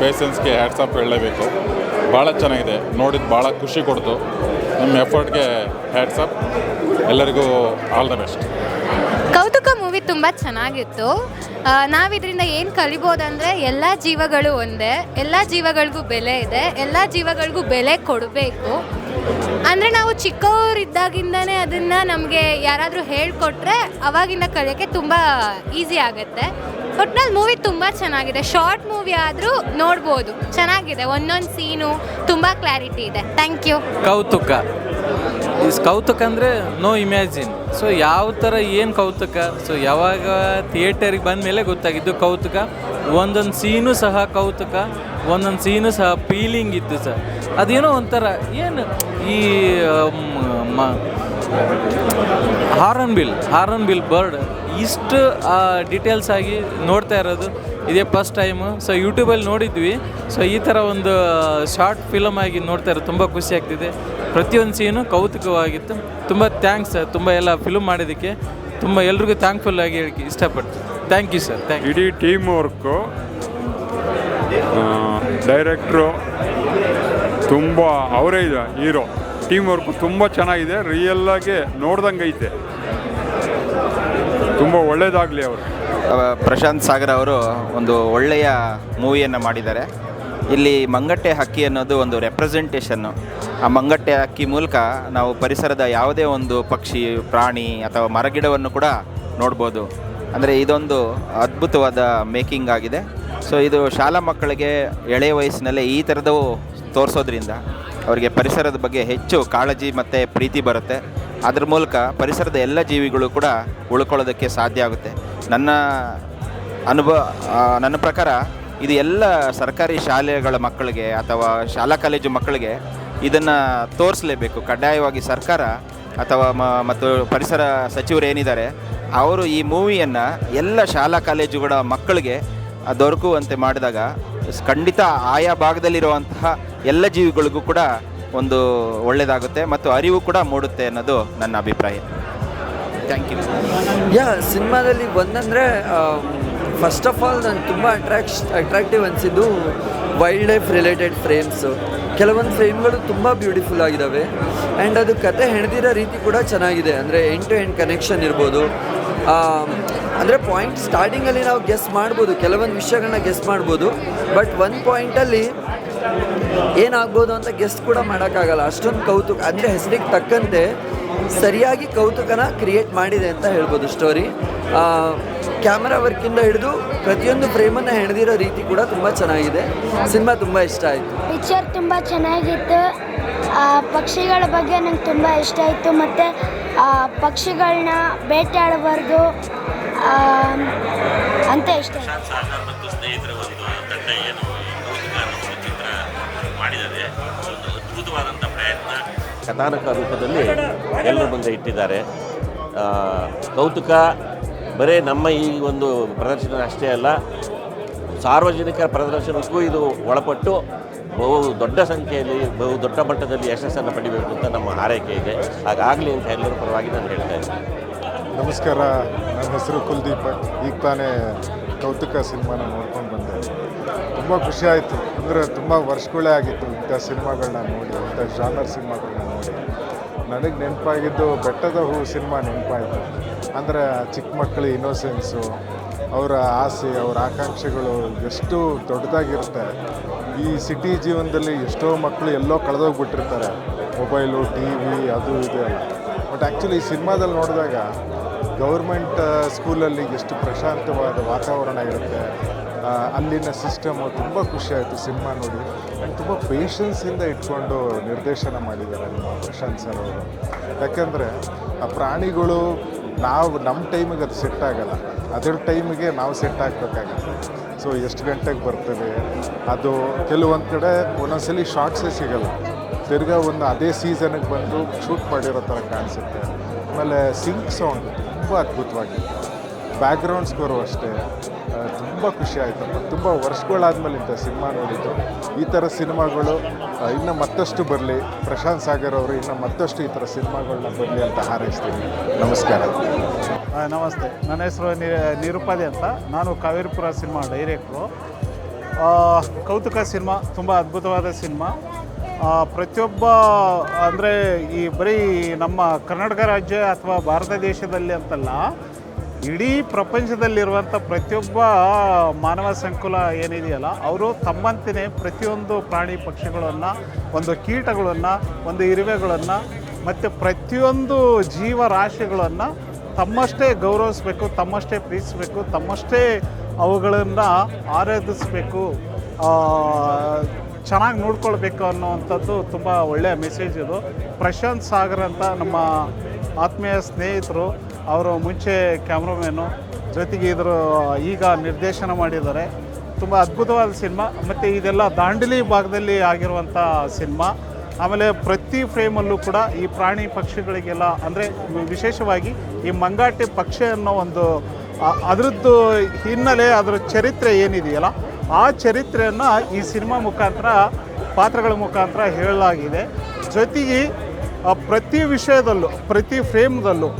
ಪೇಷನ್ಸ್ಗೆ ಹ್ಯಾಟ್ಸಪ್ ಹೇಳಲೇಬೇಕು. ಭಾಳ ಚೆನ್ನಾಗಿದೆ. ನೋಡಿದ್ದು ಭಾಳ ಖುಷಿ ಕೊಡ್ತು. ನಿಮ್ಮ ಎಫರ್ಟ್ಗೆ ಹ್ಯಾಟ್ಸಪ್ ಎಲ್ಲರಿಗೂ all the best. Kautuka movie ತುಂಬ ಚೆನ್ನಾಗಿತ್ತು. ನಾವಿದ್ರಿಂದ ಏನು ಕಲಿಬೋದಂದರೆ, ಎಲ್ಲ ಜೀವಗಳು ಒಂದೇ, ಎಲ್ಲ ಜೀವಗಳಿಗೂ ಬೆಲೆ ಇದೆ, ಎಲ್ಲ ಜೀವಗಳಿಗೂ ಬೆಲೆ ಕೊಡಬೇಕು. ಅಂದರೆ ನಾವು ಚಿಕ್ಕವರಿದ್ದಾಗಿಂದನೇ ಅದನ್ನು ನಮಗೆ ಯಾರಾದರೂ ಹೇಳಿಕೊಟ್ರೆ, ಅವಾಗಿಂದ ಕಲಿಯೋಕ್ಕೆ ತುಂಬ ಈಸಿ ಆಗುತ್ತೆ. ಒಟ್ನಲ್ಲಿ ಮೂವಿ ತುಂಬ ಚೆನ್ನಾಗಿದೆ. ಶಾರ್ಟ್ ಮೂವಿ ಆದರೂ ನೋಡ್ಬೋದು. ಚೆನ್ನಾಗಿದೆ. ಒಂದೊಂದು ಸೀನು ತುಂಬ ಕ್ಲಾರಿಟಿ ಇದೆ. Thank you Kautuka. Is Kautuka ಅಂದರೆ ನೋ ಇಮ್ಯಾಜಿನ್ ಸೊ ಯಾವ ಥರ ಏನು ಕೌತುಕ? ಸೊ ಯಾವಾಗ ಥಿಯೇಟರಿಗೆ ಬಂದ ಮೇಲೆ ಗೊತ್ತಾಗಿದ್ದು ಕೌತುಕ. ಒಂದೊಂದು ಸೀನು ಸಹ ಕೌತುಕ. ಒಂದೊಂದು ಸೀನು ಸಹ ಫೀಲಿಂಗ್ ಇತ್ತು ಸರ್ ಅದೇನೋ ಒಂಥರ ಏನು ಈ hornbill hornbill bird ಇಷ್ಟು ಡೀಟೇಲ್ಸ್ ಆಗಿ ನೋಡ್ತಾ ಇರೋದು. ಇದೇ ಫಸ್ಟ್ ಟೈಮು ಸೊ ಯೂಟ್ಯೂಬಲ್ಲಿ ನೋಡಿದ್ವಿ. ಸೊ ಈ ಥರ ಒಂದು ಶಾರ್ಟ್ ಫಿಲಮ್ ಆಗಿ ನೋಡ್ತಾ ಇರೋದು. ತುಂಬ ಖುಷಿ ಆಗ್ತಿದೆ. ಪ್ರತಿಯೊಂದು ಸೀನು ಕೌತುಕವಾಗಿತ್ತು. ತುಂಬ ಥ್ಯಾಂಕ್ಸ್ ಸರ್ ತುಂಬ ಎಲ್ಲ ಫಿಲ್ಮ್ ಮಾಡಿದ್ದಕ್ಕೆ. ತುಂಬ ಎಲ್ರಿಗೂ ಥ್ಯಾಂಕ್ಫುಲ್ ಆಗಿ ಹೇಳಿ ಇಷ್ಟಪಡ್ತೀನಿ. ಥ್ಯಾಂಕ್ ಯು ಸರ್ ಥ್ಯಾಂಕ್ ಇಡೀ ಟೀಮ್ ವರ್ಕು ಡೈರೆಕ್ಟ್ರು ತುಂಬ, ಅವರೇ ಇದೆ ಹೀರೋ ಟೀಮ್ ವರ್ಕು ತುಂಬ ಚೆನ್ನಾಗಿದೆ. ರಿಯಲ್ಲಾಗಿ ನೋಡ್ದಂಗೆ ಐತೆ ತುಂಬ ಒಳ್ಳೆಯದಾಗಲಿ ಅವರು. ಪ್ರಶಾಂತ್ ಸಾಗರ್ ಅವರು ಒಂದು ಒಳ್ಳೆಯ ಮೂವಿಯನ್ನು ಮಾಡಿದ್ದಾರೆ. ಇಲ್ಲಿ ಮಂಗಟ್ಟೆ ಹಕ್ಕಿ ಅನ್ನೋದು ಒಂದು ರೆಪ್ರೆಸೆಂಟೇಷನ್ನು ಆ ಮಂಗಟ್ಟೆ ಹಕ್ಕಿ ಮೂಲಕ ನಾವು ಪರಿಸರದ ಯಾವುದೇ ಒಂದು ಪಕ್ಷಿ, ಪ್ರಾಣಿ ಅಥವಾ ಮರಗಿಡವನ್ನು ಕೂಡ ನೋಡ್ಬೋದು. ಅಂದರೆ ಇದೊಂದು ಅದ್ಭುತವಾದ ಮೇಕಿಂಗ್ ಆಗಿದೆ. ಸೊ ಇದು ಶಾಲಾ ಮಕ್ಕಳಿಗೆ ಎಳೆಯ ವಯಸ್ಸಿನಲ್ಲೇ ಈ ಥರದವು ತೋರಿಸೋದ್ರಿಂದ ಅವರಿಗೆ ಪರಿಸರದ ಬಗ್ಗೆ ಹೆಚ್ಚು ಕಾಳಜಿ ಮತ್ತು ಪ್ರೀತಿ ಬರುತ್ತೆ. ಅದ್ರ ಮೂಲಕ ಪರಿಸರದ ಎಲ್ಲ ಜೀವಿಗಳು ಕೂಡ ಉಳ್ಕೊಳ್ಳೋದಕ್ಕೆ ಸಾಧ್ಯ ಆಗುತ್ತೆ. ನನ್ನ ಅನುಭವ ನನ್ನ ಪ್ರಕಾರ ಇದು ಎಲ್ಲ ಸರ್ಕಾರಿ ಶಾಲೆಗಳ ಮಕ್ಕಳಿಗೆ ಅಥವಾ ಶಾಲಾ ಕಾಲೇಜು ಮಕ್ಕಳಿಗೆ ಇದನ್ನು ತೋರಿಸಲೇಬೇಕು. ಕಡ್ಡಾಯವಾಗಿ ಸರ್ಕಾರ ಅಥವಾ ಮ, ಮತ್ತು ಪರಿಸರ ಸಚಿವರು ಏನಿದ್ದಾರೆ, ಅವರು ಈ ಮೂವಿಯನ್ನು ಎಲ್ಲ ಶಾಲಾ ಕಾಲೇಜುಗಳ ಮಕ್ಕಳಿಗೆ ದೊರಕುವಂತೆ ಮಾಡಿದಾಗ ಖಂಡಿತ ಆಯಾ ಭಾಗದಲ್ಲಿರುವಂತಹ ಎಲ್ಲ ಜೀವಿಗಳಿಗೂ ಕೂಡ ಒಂದು ಒಳ್ಳೆಯದಾಗುತ್ತೆ ಮತ್ತು ಅರಿವು ಕೂಡ ಮೂಡುತ್ತೆ ಅನ್ನೋದು ನನ್ನ ಅಭಿಪ್ರಾಯ. ಥ್ಯಾಂಕ್ ಯು ಯಾ ಸಿನಿಮಾದಲ್ಲಿ ಒಂದಂದರೆ ಫಸ್ಟ್ ಆಫ್ ಆಲ್ ನಾನು ತುಂಬ ಅಟ್ರಾಕ್ಷ್ ಅಟ್ರಾಕ್ಟಿವ್ ಅನಿಸಿದ್ದು ವೈಲ್ಡ್ ಲೈಫ್ ರಿಲೇಟೆಡ್ ಫ್ರೇಮ್ಸು ಕೆಲವೊಂದು ಫ್ರೇಮ್ಗಳು ತುಂಬ ಬ್ಯೂಟಿಫುಲ್ ಆಗಿದ್ದಾವೆ ಆ್ಯಂಡ್ ಅದು ಕತೆ ಹೆಣ್ದಿರೋ ರೀತಿ ಕೂಡ ಚೆನ್ನಾಗಿದೆ. ಅಂದರೆ ಎಂಡ್ ಟು ಎಂಡ್ ಕನೆಕ್ಷನ್ ಇರ್ಬೋದು ಅಂದರೆ ಪಾಯಿಂಟ್ ಸ್ಟಾರ್ಟಿಂಗಲ್ಲಿ ನಾವು ಗೆಸ್ ಮಾಡ್ಬೋದು. ಕೆಲವೊಂದು ವಿಷಯಗಳನ್ನ ಗೆಸ್ ಮಾಡ್ಬೋದು. ಬಟ್ ಒಂದು ಪಾಯಿಂಟಲ್ಲಿ ಏನಾಗ್ಬೋದು ಅಂತ ಗೆಸ್ಟ್ ಕೂಡ ಮಾಡೋಕ್ಕಾಗಲ್ಲ. ಅಷ್ಟೊಂದು ಕೌತುಕ ಅಂದರೆ ಹೆಸರಿಗೆ ತಕ್ಕಂತೆ ಸರಿಯಾಗಿ ಕೌತುಕನ ಕ್ರಿಯೇಟ್ ಮಾಡಿದೆ ಅಂತ ಹೇಳ್ಬೋದು ಸ್ಟೋರಿ ಕ್ಯಾಮ್ರಾ ವರ್ಕಿಂದ ಹಿಡಿದು ಪ್ರತಿಯೊಂದು ಫ್ರೇಮನ್ನು ಹೆಣದಿರೋ ರೀತಿ ಕೂಡ ತುಂಬ ಚೆನ್ನಾಗಿದೆ. ಸಿನಿಮಾ ತುಂಬ ಇಷ್ಟ ಆಯಿತು. ಪಿಕ್ಚರ್ ತುಂಬ ಚೆನ್ನಾಗಿತ್ತು. ಆ, ಪಕ್ಷಿಗಳ ಬಗ್ಗೆ ನಂಗೆ ತುಂಬ ಇಷ್ಟ ಆಯಿತು. ಮತ್ತು ಪಕ್ಷಿಗಳನ್ನ ಬೇಟಾಡಬಾರ್ದು ಆ, ಅಂತ ಇಷ್ಟ ಸ್ನೇಹಿತರ ಒಂದು ತಂಡ ಏನು? ಒಂದು ಅದ್ಭುತವಾದಂಥ ಪ್ರಯತ್ನ. ಕಥಾನಕ ರೂಪದಲ್ಲಿ ಎಲ್ಲರೂ ಮುಂದೆ ಇಟ್ಟಿದ್ದಾರೆ. ಕೌತುಕ ಬರೀ ನಮ್ಮ ಈ ಒಂದು ಪ್ರದರ್ಶನ ಅಷ್ಟೇ ಅಲ್ಲ ಸಾರ್ವಜನಿಕ ಪ್ರದರ್ಶನಕ್ಕೂ ಇದು ಒಳಪಟ್ಟು ಬಹು ದೊಡ್ಡ ಸಂಖ್ಯೆಯಲ್ಲಿ ಬಹು ದೊಡ್ಡ ಮಟ್ಟದಲ್ಲಿ ಯಶಸ್ಸನ್ನು ಪಡಿಬೇಕು ಅಂತ ನಮ್ಮ ಹಾರೈಕೆ ಇದೆ. ಹಾಗಾಗಲಿ ಅಂತ ಎಲ್ಲರ ಪರವಾಗಿ ನಾನು ಹೇಳ್ತಾ ಇದ್ದೀನಿ. ನಮಸ್ಕಾರ. ನನ್ನ ಹೆಸರು ಕುಲ್ದೀಪ್. ಈಗ ತಾನೇ ಕೌತುಕ ಸಿನಿಮಾನ ನೋಡ್ಕೊಂಡು ಬಂದೆ. ತುಂಬ ಖುಷಿ ಆಯಿತು. ಅಂದರೆ ತುಂಬ ವರ್ಷಗಳೇ ಆಗಿತ್ತು ಇಂಥ ಸಿನಿಮಾಗಳನ್ನ ನೋಡಿ, ಇಂಥ ಜಾನರ್ ಸಿನಿಮಾಗಳನ್ನ ನೋಡಿ. ನನಗೆ ನೆನಪಾಗಿದ್ದು ಬೆಟ್ಟದ ಹೂ ಸಿನಿಮಾ ನೆನಪಾಯಿತು. ಅಂದರೆ ಚಿಕ್ಕ ಮಕ್ಕಳ ಇನ್ನೋಸೆನ್ಸು ಅವರ ಆಸೆ, ಅವರ ಆಕಾಂಕ್ಷೆಗಳು ಎಷ್ಟು ದೊಡ್ಡದಾಗಿರುತ್ತೆ. ಈ ಸಿಟಿ ಜೀವನದಲ್ಲಿ ಎಷ್ಟೋ ಮಕ್ಕಳು ಎಲ್ಲೋ ಕಳೆದೋಗ್ಬಿಟ್ಟಿರ್ತಾರೆ. ಮೊಬೈಲು ಟಿ ವಿ ಅದು, ಇದೆ ಬಟ್ ಆ್ಯಕ್ಚುಲಿ ಈ ಸಿನಿಮಾದಲ್ಲಿ ನೋಡಿದಾಗ ಗೌರ್ಮೆಂಟ್ ಸ್ಕೂಲಲ್ಲಿ ಎಷ್ಟು ಪ್ರಶಾಂತವಾದ ವಾತಾವರಣ ಇರುತ್ತೆ ಅಲ್ಲಿನ ಸಿಸ್ಟಮು ತುಂಬ ಖುಷಿಯಾಯಿತು ಸಿನಿಮಾ ನೋಡಿ. ಆ್ಯಂಡ್ ತುಂಬ ಪೇಷನ್ಸಿಂದ ಇಟ್ಕೊಂಡು ನಿರ್ದೇಶನ ಮಾಡಿದ್ದಾರೆ ನಮ್ಮ ಪ್ರಶಾಂತ್ ಸರ್ ಅವರು. ಯಾಕೆಂದರೆ ಆ ಪ್ರಾಣಿಗಳು ನಾವು, ನಮ್ಮ ಟೈಮಿಗೆ ಅದು ಸೆಟ್ ಆಗಲ್ಲ. ಅದ್ರ ಟೈಮಿಗೆ ನಾವು ಸೆಟ್ ಆಗಬೇಕಾಗತ್ತೆ. ಸೊ ಎಷ್ಟು ಗಂಟೆಗೆ ಬರ್ತದೆ? ಅದು ಕೆಲವೊಂದು ಕಡೆ ಒಂದೊಂದ್ಸಲಿ ಶಾರ್ಟ್ಸೇ ಸಿಗಲ್ಲ. ತಿರ್ಗಾ ಒಂದು ಅದೇ ಸೀಸನ್ಗೆ ಬಂದು ಶೂಟ್ ಮಾಡಿರೋ ಥರ ಕಾಣಿಸುತ್ತೆ. ಆಮೇಲೆ ಸಿಂಕ್ ಸೌಂಡ್ ತುಂಬ ಅದ್ಭುತವಾಗಿತ್ತು ಬ್ಯಾಕ್ಗ್ರೌಂಡ್ ಸ್ಕೋರು ಅಷ್ಟೇ. ತುಂಬ ಖುಷಿ ಆಯಿತು ತುಂಬ ವರ್ಷಗಳಾದಮೇಲೆ ಇಂಥ ಸಿನಿಮಾ ನೋಡಿದ್ದು. ಈ ಥರ ಸಿನಿಮಾಗಳು ಇನ್ನು ಮತ್ತಷ್ಟು ಬರಲಿ. ಪ್ರಶಾಂತ್ ಸಾಗರ್ ಅವರು ಇನ್ನು ಮತ್ತಷ್ಟು ಈ ಥರ ಸಿನಿಮಾಗಳನ್ನ ಬರಲಿ ಅಂತ ಹಾರೈಸ್ತೀನಿ. ನಮಸ್ಕಾರ. ನಮಸ್ತೆ. ನನ್ನ ಹೆಸರು ನಿರುಪಾದಿ ಅಂತ. ನಾನು Kaveripura cinema director. Kautuka cinema, ತುಂಬ ಅದ್ಭುತವಾದ ಸಿನಿಮಾ. ಪ್ರತಿಯೊಬ್ಬ, ಅಂದರೆ ಈ ಬರೀ ನಮ್ಮ ಕರ್ನಾಟಕ ರಾಜ್ಯ ಅಥವಾ ಭಾರತ ದೇಶದಲ್ಲಿ ಅಂತಲ್ಲ, ಇಡೀ ಪ್ರಪಂಚದಲ್ಲಿರುವಂಥ ಪ್ರತಿಯೊಬ್ಬ ಮಾನವ ಸಂಕುಲ ಏನಿದೆಯಲ್ಲ, ಅವರು ತಮ್ಮಂತೆಯೇ ಪ್ರತಿಯೊಂದು ಪ್ರಾಣಿ ಪಕ್ಷಿಗಳನ್ನು, ಒಂದು ಕೀಟಗಳನ್ನು, ಒಂದು ಇರುವೆಗಳನ್ನು, ಮತ್ತು ಪ್ರತಿಯೊಂದು ಜೀವರಾಶಿಗಳನ್ನು ತಮ್ಮಷ್ಟೇ ಗೌರವಿಸಬೇಕು, ತಮ್ಮಷ್ಟೇ ಪ್ರೀತಿಸಬೇಕು, ತಮ್ಮಷ್ಟೇ ಅವುಗಳನ್ನು ಆರಾಧಿಸಬೇಕು. ಚೆನ್ನಾಗಿ ನೋಡ್ಕೊಳ್ಬೇಕು ಅನ್ನೋವಂಥದ್ದು ತುಂಬ ಒಳ್ಳೆಯ ಮೆಸೇಜ್ ಇದು. ಪ್ರಶಾಂತ್ ಸಾಗರ್ ಅಂತ ನಮ್ಮ ಆತ್ಮೀಯ ಸ್ನೇಹಿತರು, ಅವರು ಮುಂಚೆ ಕ್ಯಾಮ್ರಾಮ್ಯಾನು ಜೊತೆಗೆ ಇದ್ರ ಈಗ ನಿರ್ದೇಶನ ಮಾಡಿದ್ದಾರೆ. ತುಂಬ ಅದ್ಭುತವಾದ ಸಿನಿಮಾ. ಮತ್ತು ಇದೆಲ್ಲ ದಾಂಡಲಿ ಭಾಗದಲ್ಲಿ ಆಗಿರುವಂಥ ಸಿನಿಮಾ. ಆಮೇಲೆ ಪ್ರತಿ ಫ್ರೇಮಲ್ಲೂ ಕೂಡ ಈ ಪ್ರಾಣಿ ಪಕ್ಷಿಗಳಿಗೆಲ್ಲ ಅಂದರೆ ವಿಶೇಷವಾಗಿ ಈ ಮಂಗಾಟಿ ಪಕ್ಷಿ ಅನ್ನೋ ಒಂದು ಅದರದ್ದು ಹಿನ್ನೆಲೆ, ಅದರ ಚರಿತ್ರೆ ಏನಿದೆಯಲ್ಲ ಆ ಚರಿತ್ರೆಯನ್ನು ಈ ಸಿನಿಮಾ ಮುಖಾಂತರ, ಪಾತ್ರಗಳ ಮುಖಾಂತರ ಹೇಳಲಾಗಿದೆ. ಜೊತೆಗೆ ಪ್ರತಿ ವಿಷಯದಲ್ಲೂ, ಪ್ರತಿ ಫ್ರೇಮ್ದಲ್ಲೂ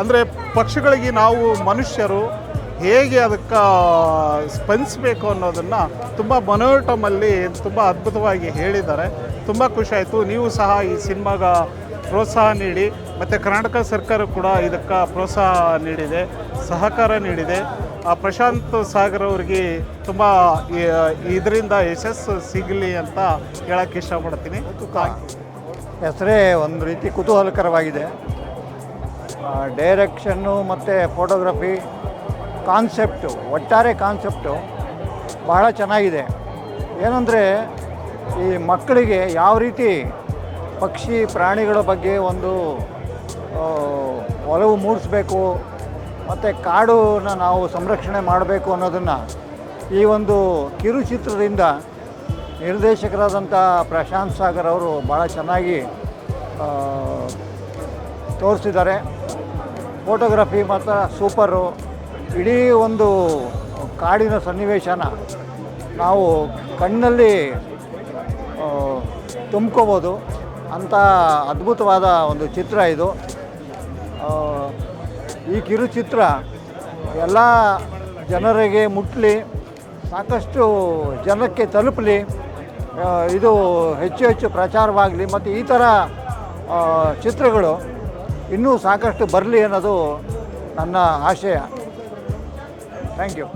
ಅಂದರೆ ಪಕ್ಷಿಗಳಿಗೆ ನಾವು ಮನುಷ್ಯರು ಹೇಗೆ ಅದಕ್ಕೆ ಸ್ಪಂದಿಸಬೇಕು ಅನ್ನೋದನ್ನು ತುಂಬ ಮನೋಟಮಲ್ಲಿ ತುಂಬ ಅದ್ಭುತವಾಗಿ ಹೇಳಿದ್ದಾರೆ. ತುಂಬ ಖುಷಿಯಾಯಿತು. ನೀವು ಸಹ ಈ ಸಿನಿಮಾಗ ಪ್ರೋತ್ಸಾಹ ನೀಡಿ, ಮತ್ತು ಕರ್ನಾಟಕ ಸರ್ಕಾರ ಕೂಡ ಇದಕ್ಕೆ ಪ್ರೋತ್ಸಾಹ ನೀಡಿದೆ, ಸಹಕಾರ ನೀಡಿದೆ. ಪ್ರಶಾಂತ್ ಸಾಗರ್ ಅವರಿಗೆ ತುಂಬ ಇದರಿಂದ ಯಶಸ್ಸು ಸಿಗಲಿ ಅಂತ ಹೇಳಕ್ಕೆ ಇಷ್ಟಪಡ್ತೀನಿ. ಹೆಸರೇ ಒಂದು ರೀತಿ ಕುತೂಹಲಕರವಾಗಿದೆ. ಡೈರೆಕ್ಷನ್ನು ಮತ್ತು ಫೋಟೋಗ್ರಫಿ ಕಾನ್ಸೆಪ್ಟು, ಒಟ್ಟಾರೆ ಕಾನ್ಸೆಪ್ಟು ಬಹಳ ಚೆನ್ನಾಗಿದೆ. ಏನಂದರೆ, ಈ ಮಕ್ಕಳಿಗೆ ಯಾವ ರೀತಿ ಪಕ್ಷಿ ಪ್ರಾಣಿಗಳ ಬಗ್ಗೆ ಒಂದು ಒಲವು ಮೂಡಿಸ್ಬೇಕು ಮತ್ತು ಕಾಡನ್ನು ನಾವು ಸಂರಕ್ಷಣೆ ಮಾಡಬೇಕು ಅನ್ನೋದನ್ನು ಈ ಒಂದು ಕಿರುಚಿತ್ರದಿಂದ ನಿರ್ದೇಶಕರಾದಂಥ ಪ್ರಶಾಂತ್ ಸಾಗರ್ ಅವರು ಭಾಳ ಚೆನ್ನಾಗಿ ತೋರಿಸಿದ್ದಾರೆ. ಫೋಟೋಗ್ರಫಿ ಮಾತ್ರ ಸೂಪರು. ಇಡೀ ಒಂದು ಕಾಡಿನ ಸನ್ನಿವೇಶನ ನಾವು ಕಣ್ಣಲ್ಲಿ ತುಂಬ್ಕೋಬೋದು. ಅಂಥ ಅದ್ಭುತವಾದ ಒಂದು ಚಿತ್ರ ಇದು. ಈ ಕಿರುಚಿತ್ರ ಎಲ್ಲ ಜನರಿಗೆ ಮುಟ್ಟಲಿ ಸಾಕಷ್ಟು ಜನಕ್ಕೆ ತಲುಪಲಿ ಇದು ಹೆಚ್ಚು ಹೆಚ್ಚು ಪ್ರಚಾರವಾಗಲಿ ಮತ್ತು ಈ ಥರ ಚಿತ್ರಗಳು ಇನ್ನೂ ಸಾಕಷ್ಟು ಬರಲಿ ಅನ್ನೋದು ನನ್ನ ಆಶಯ. Thank you.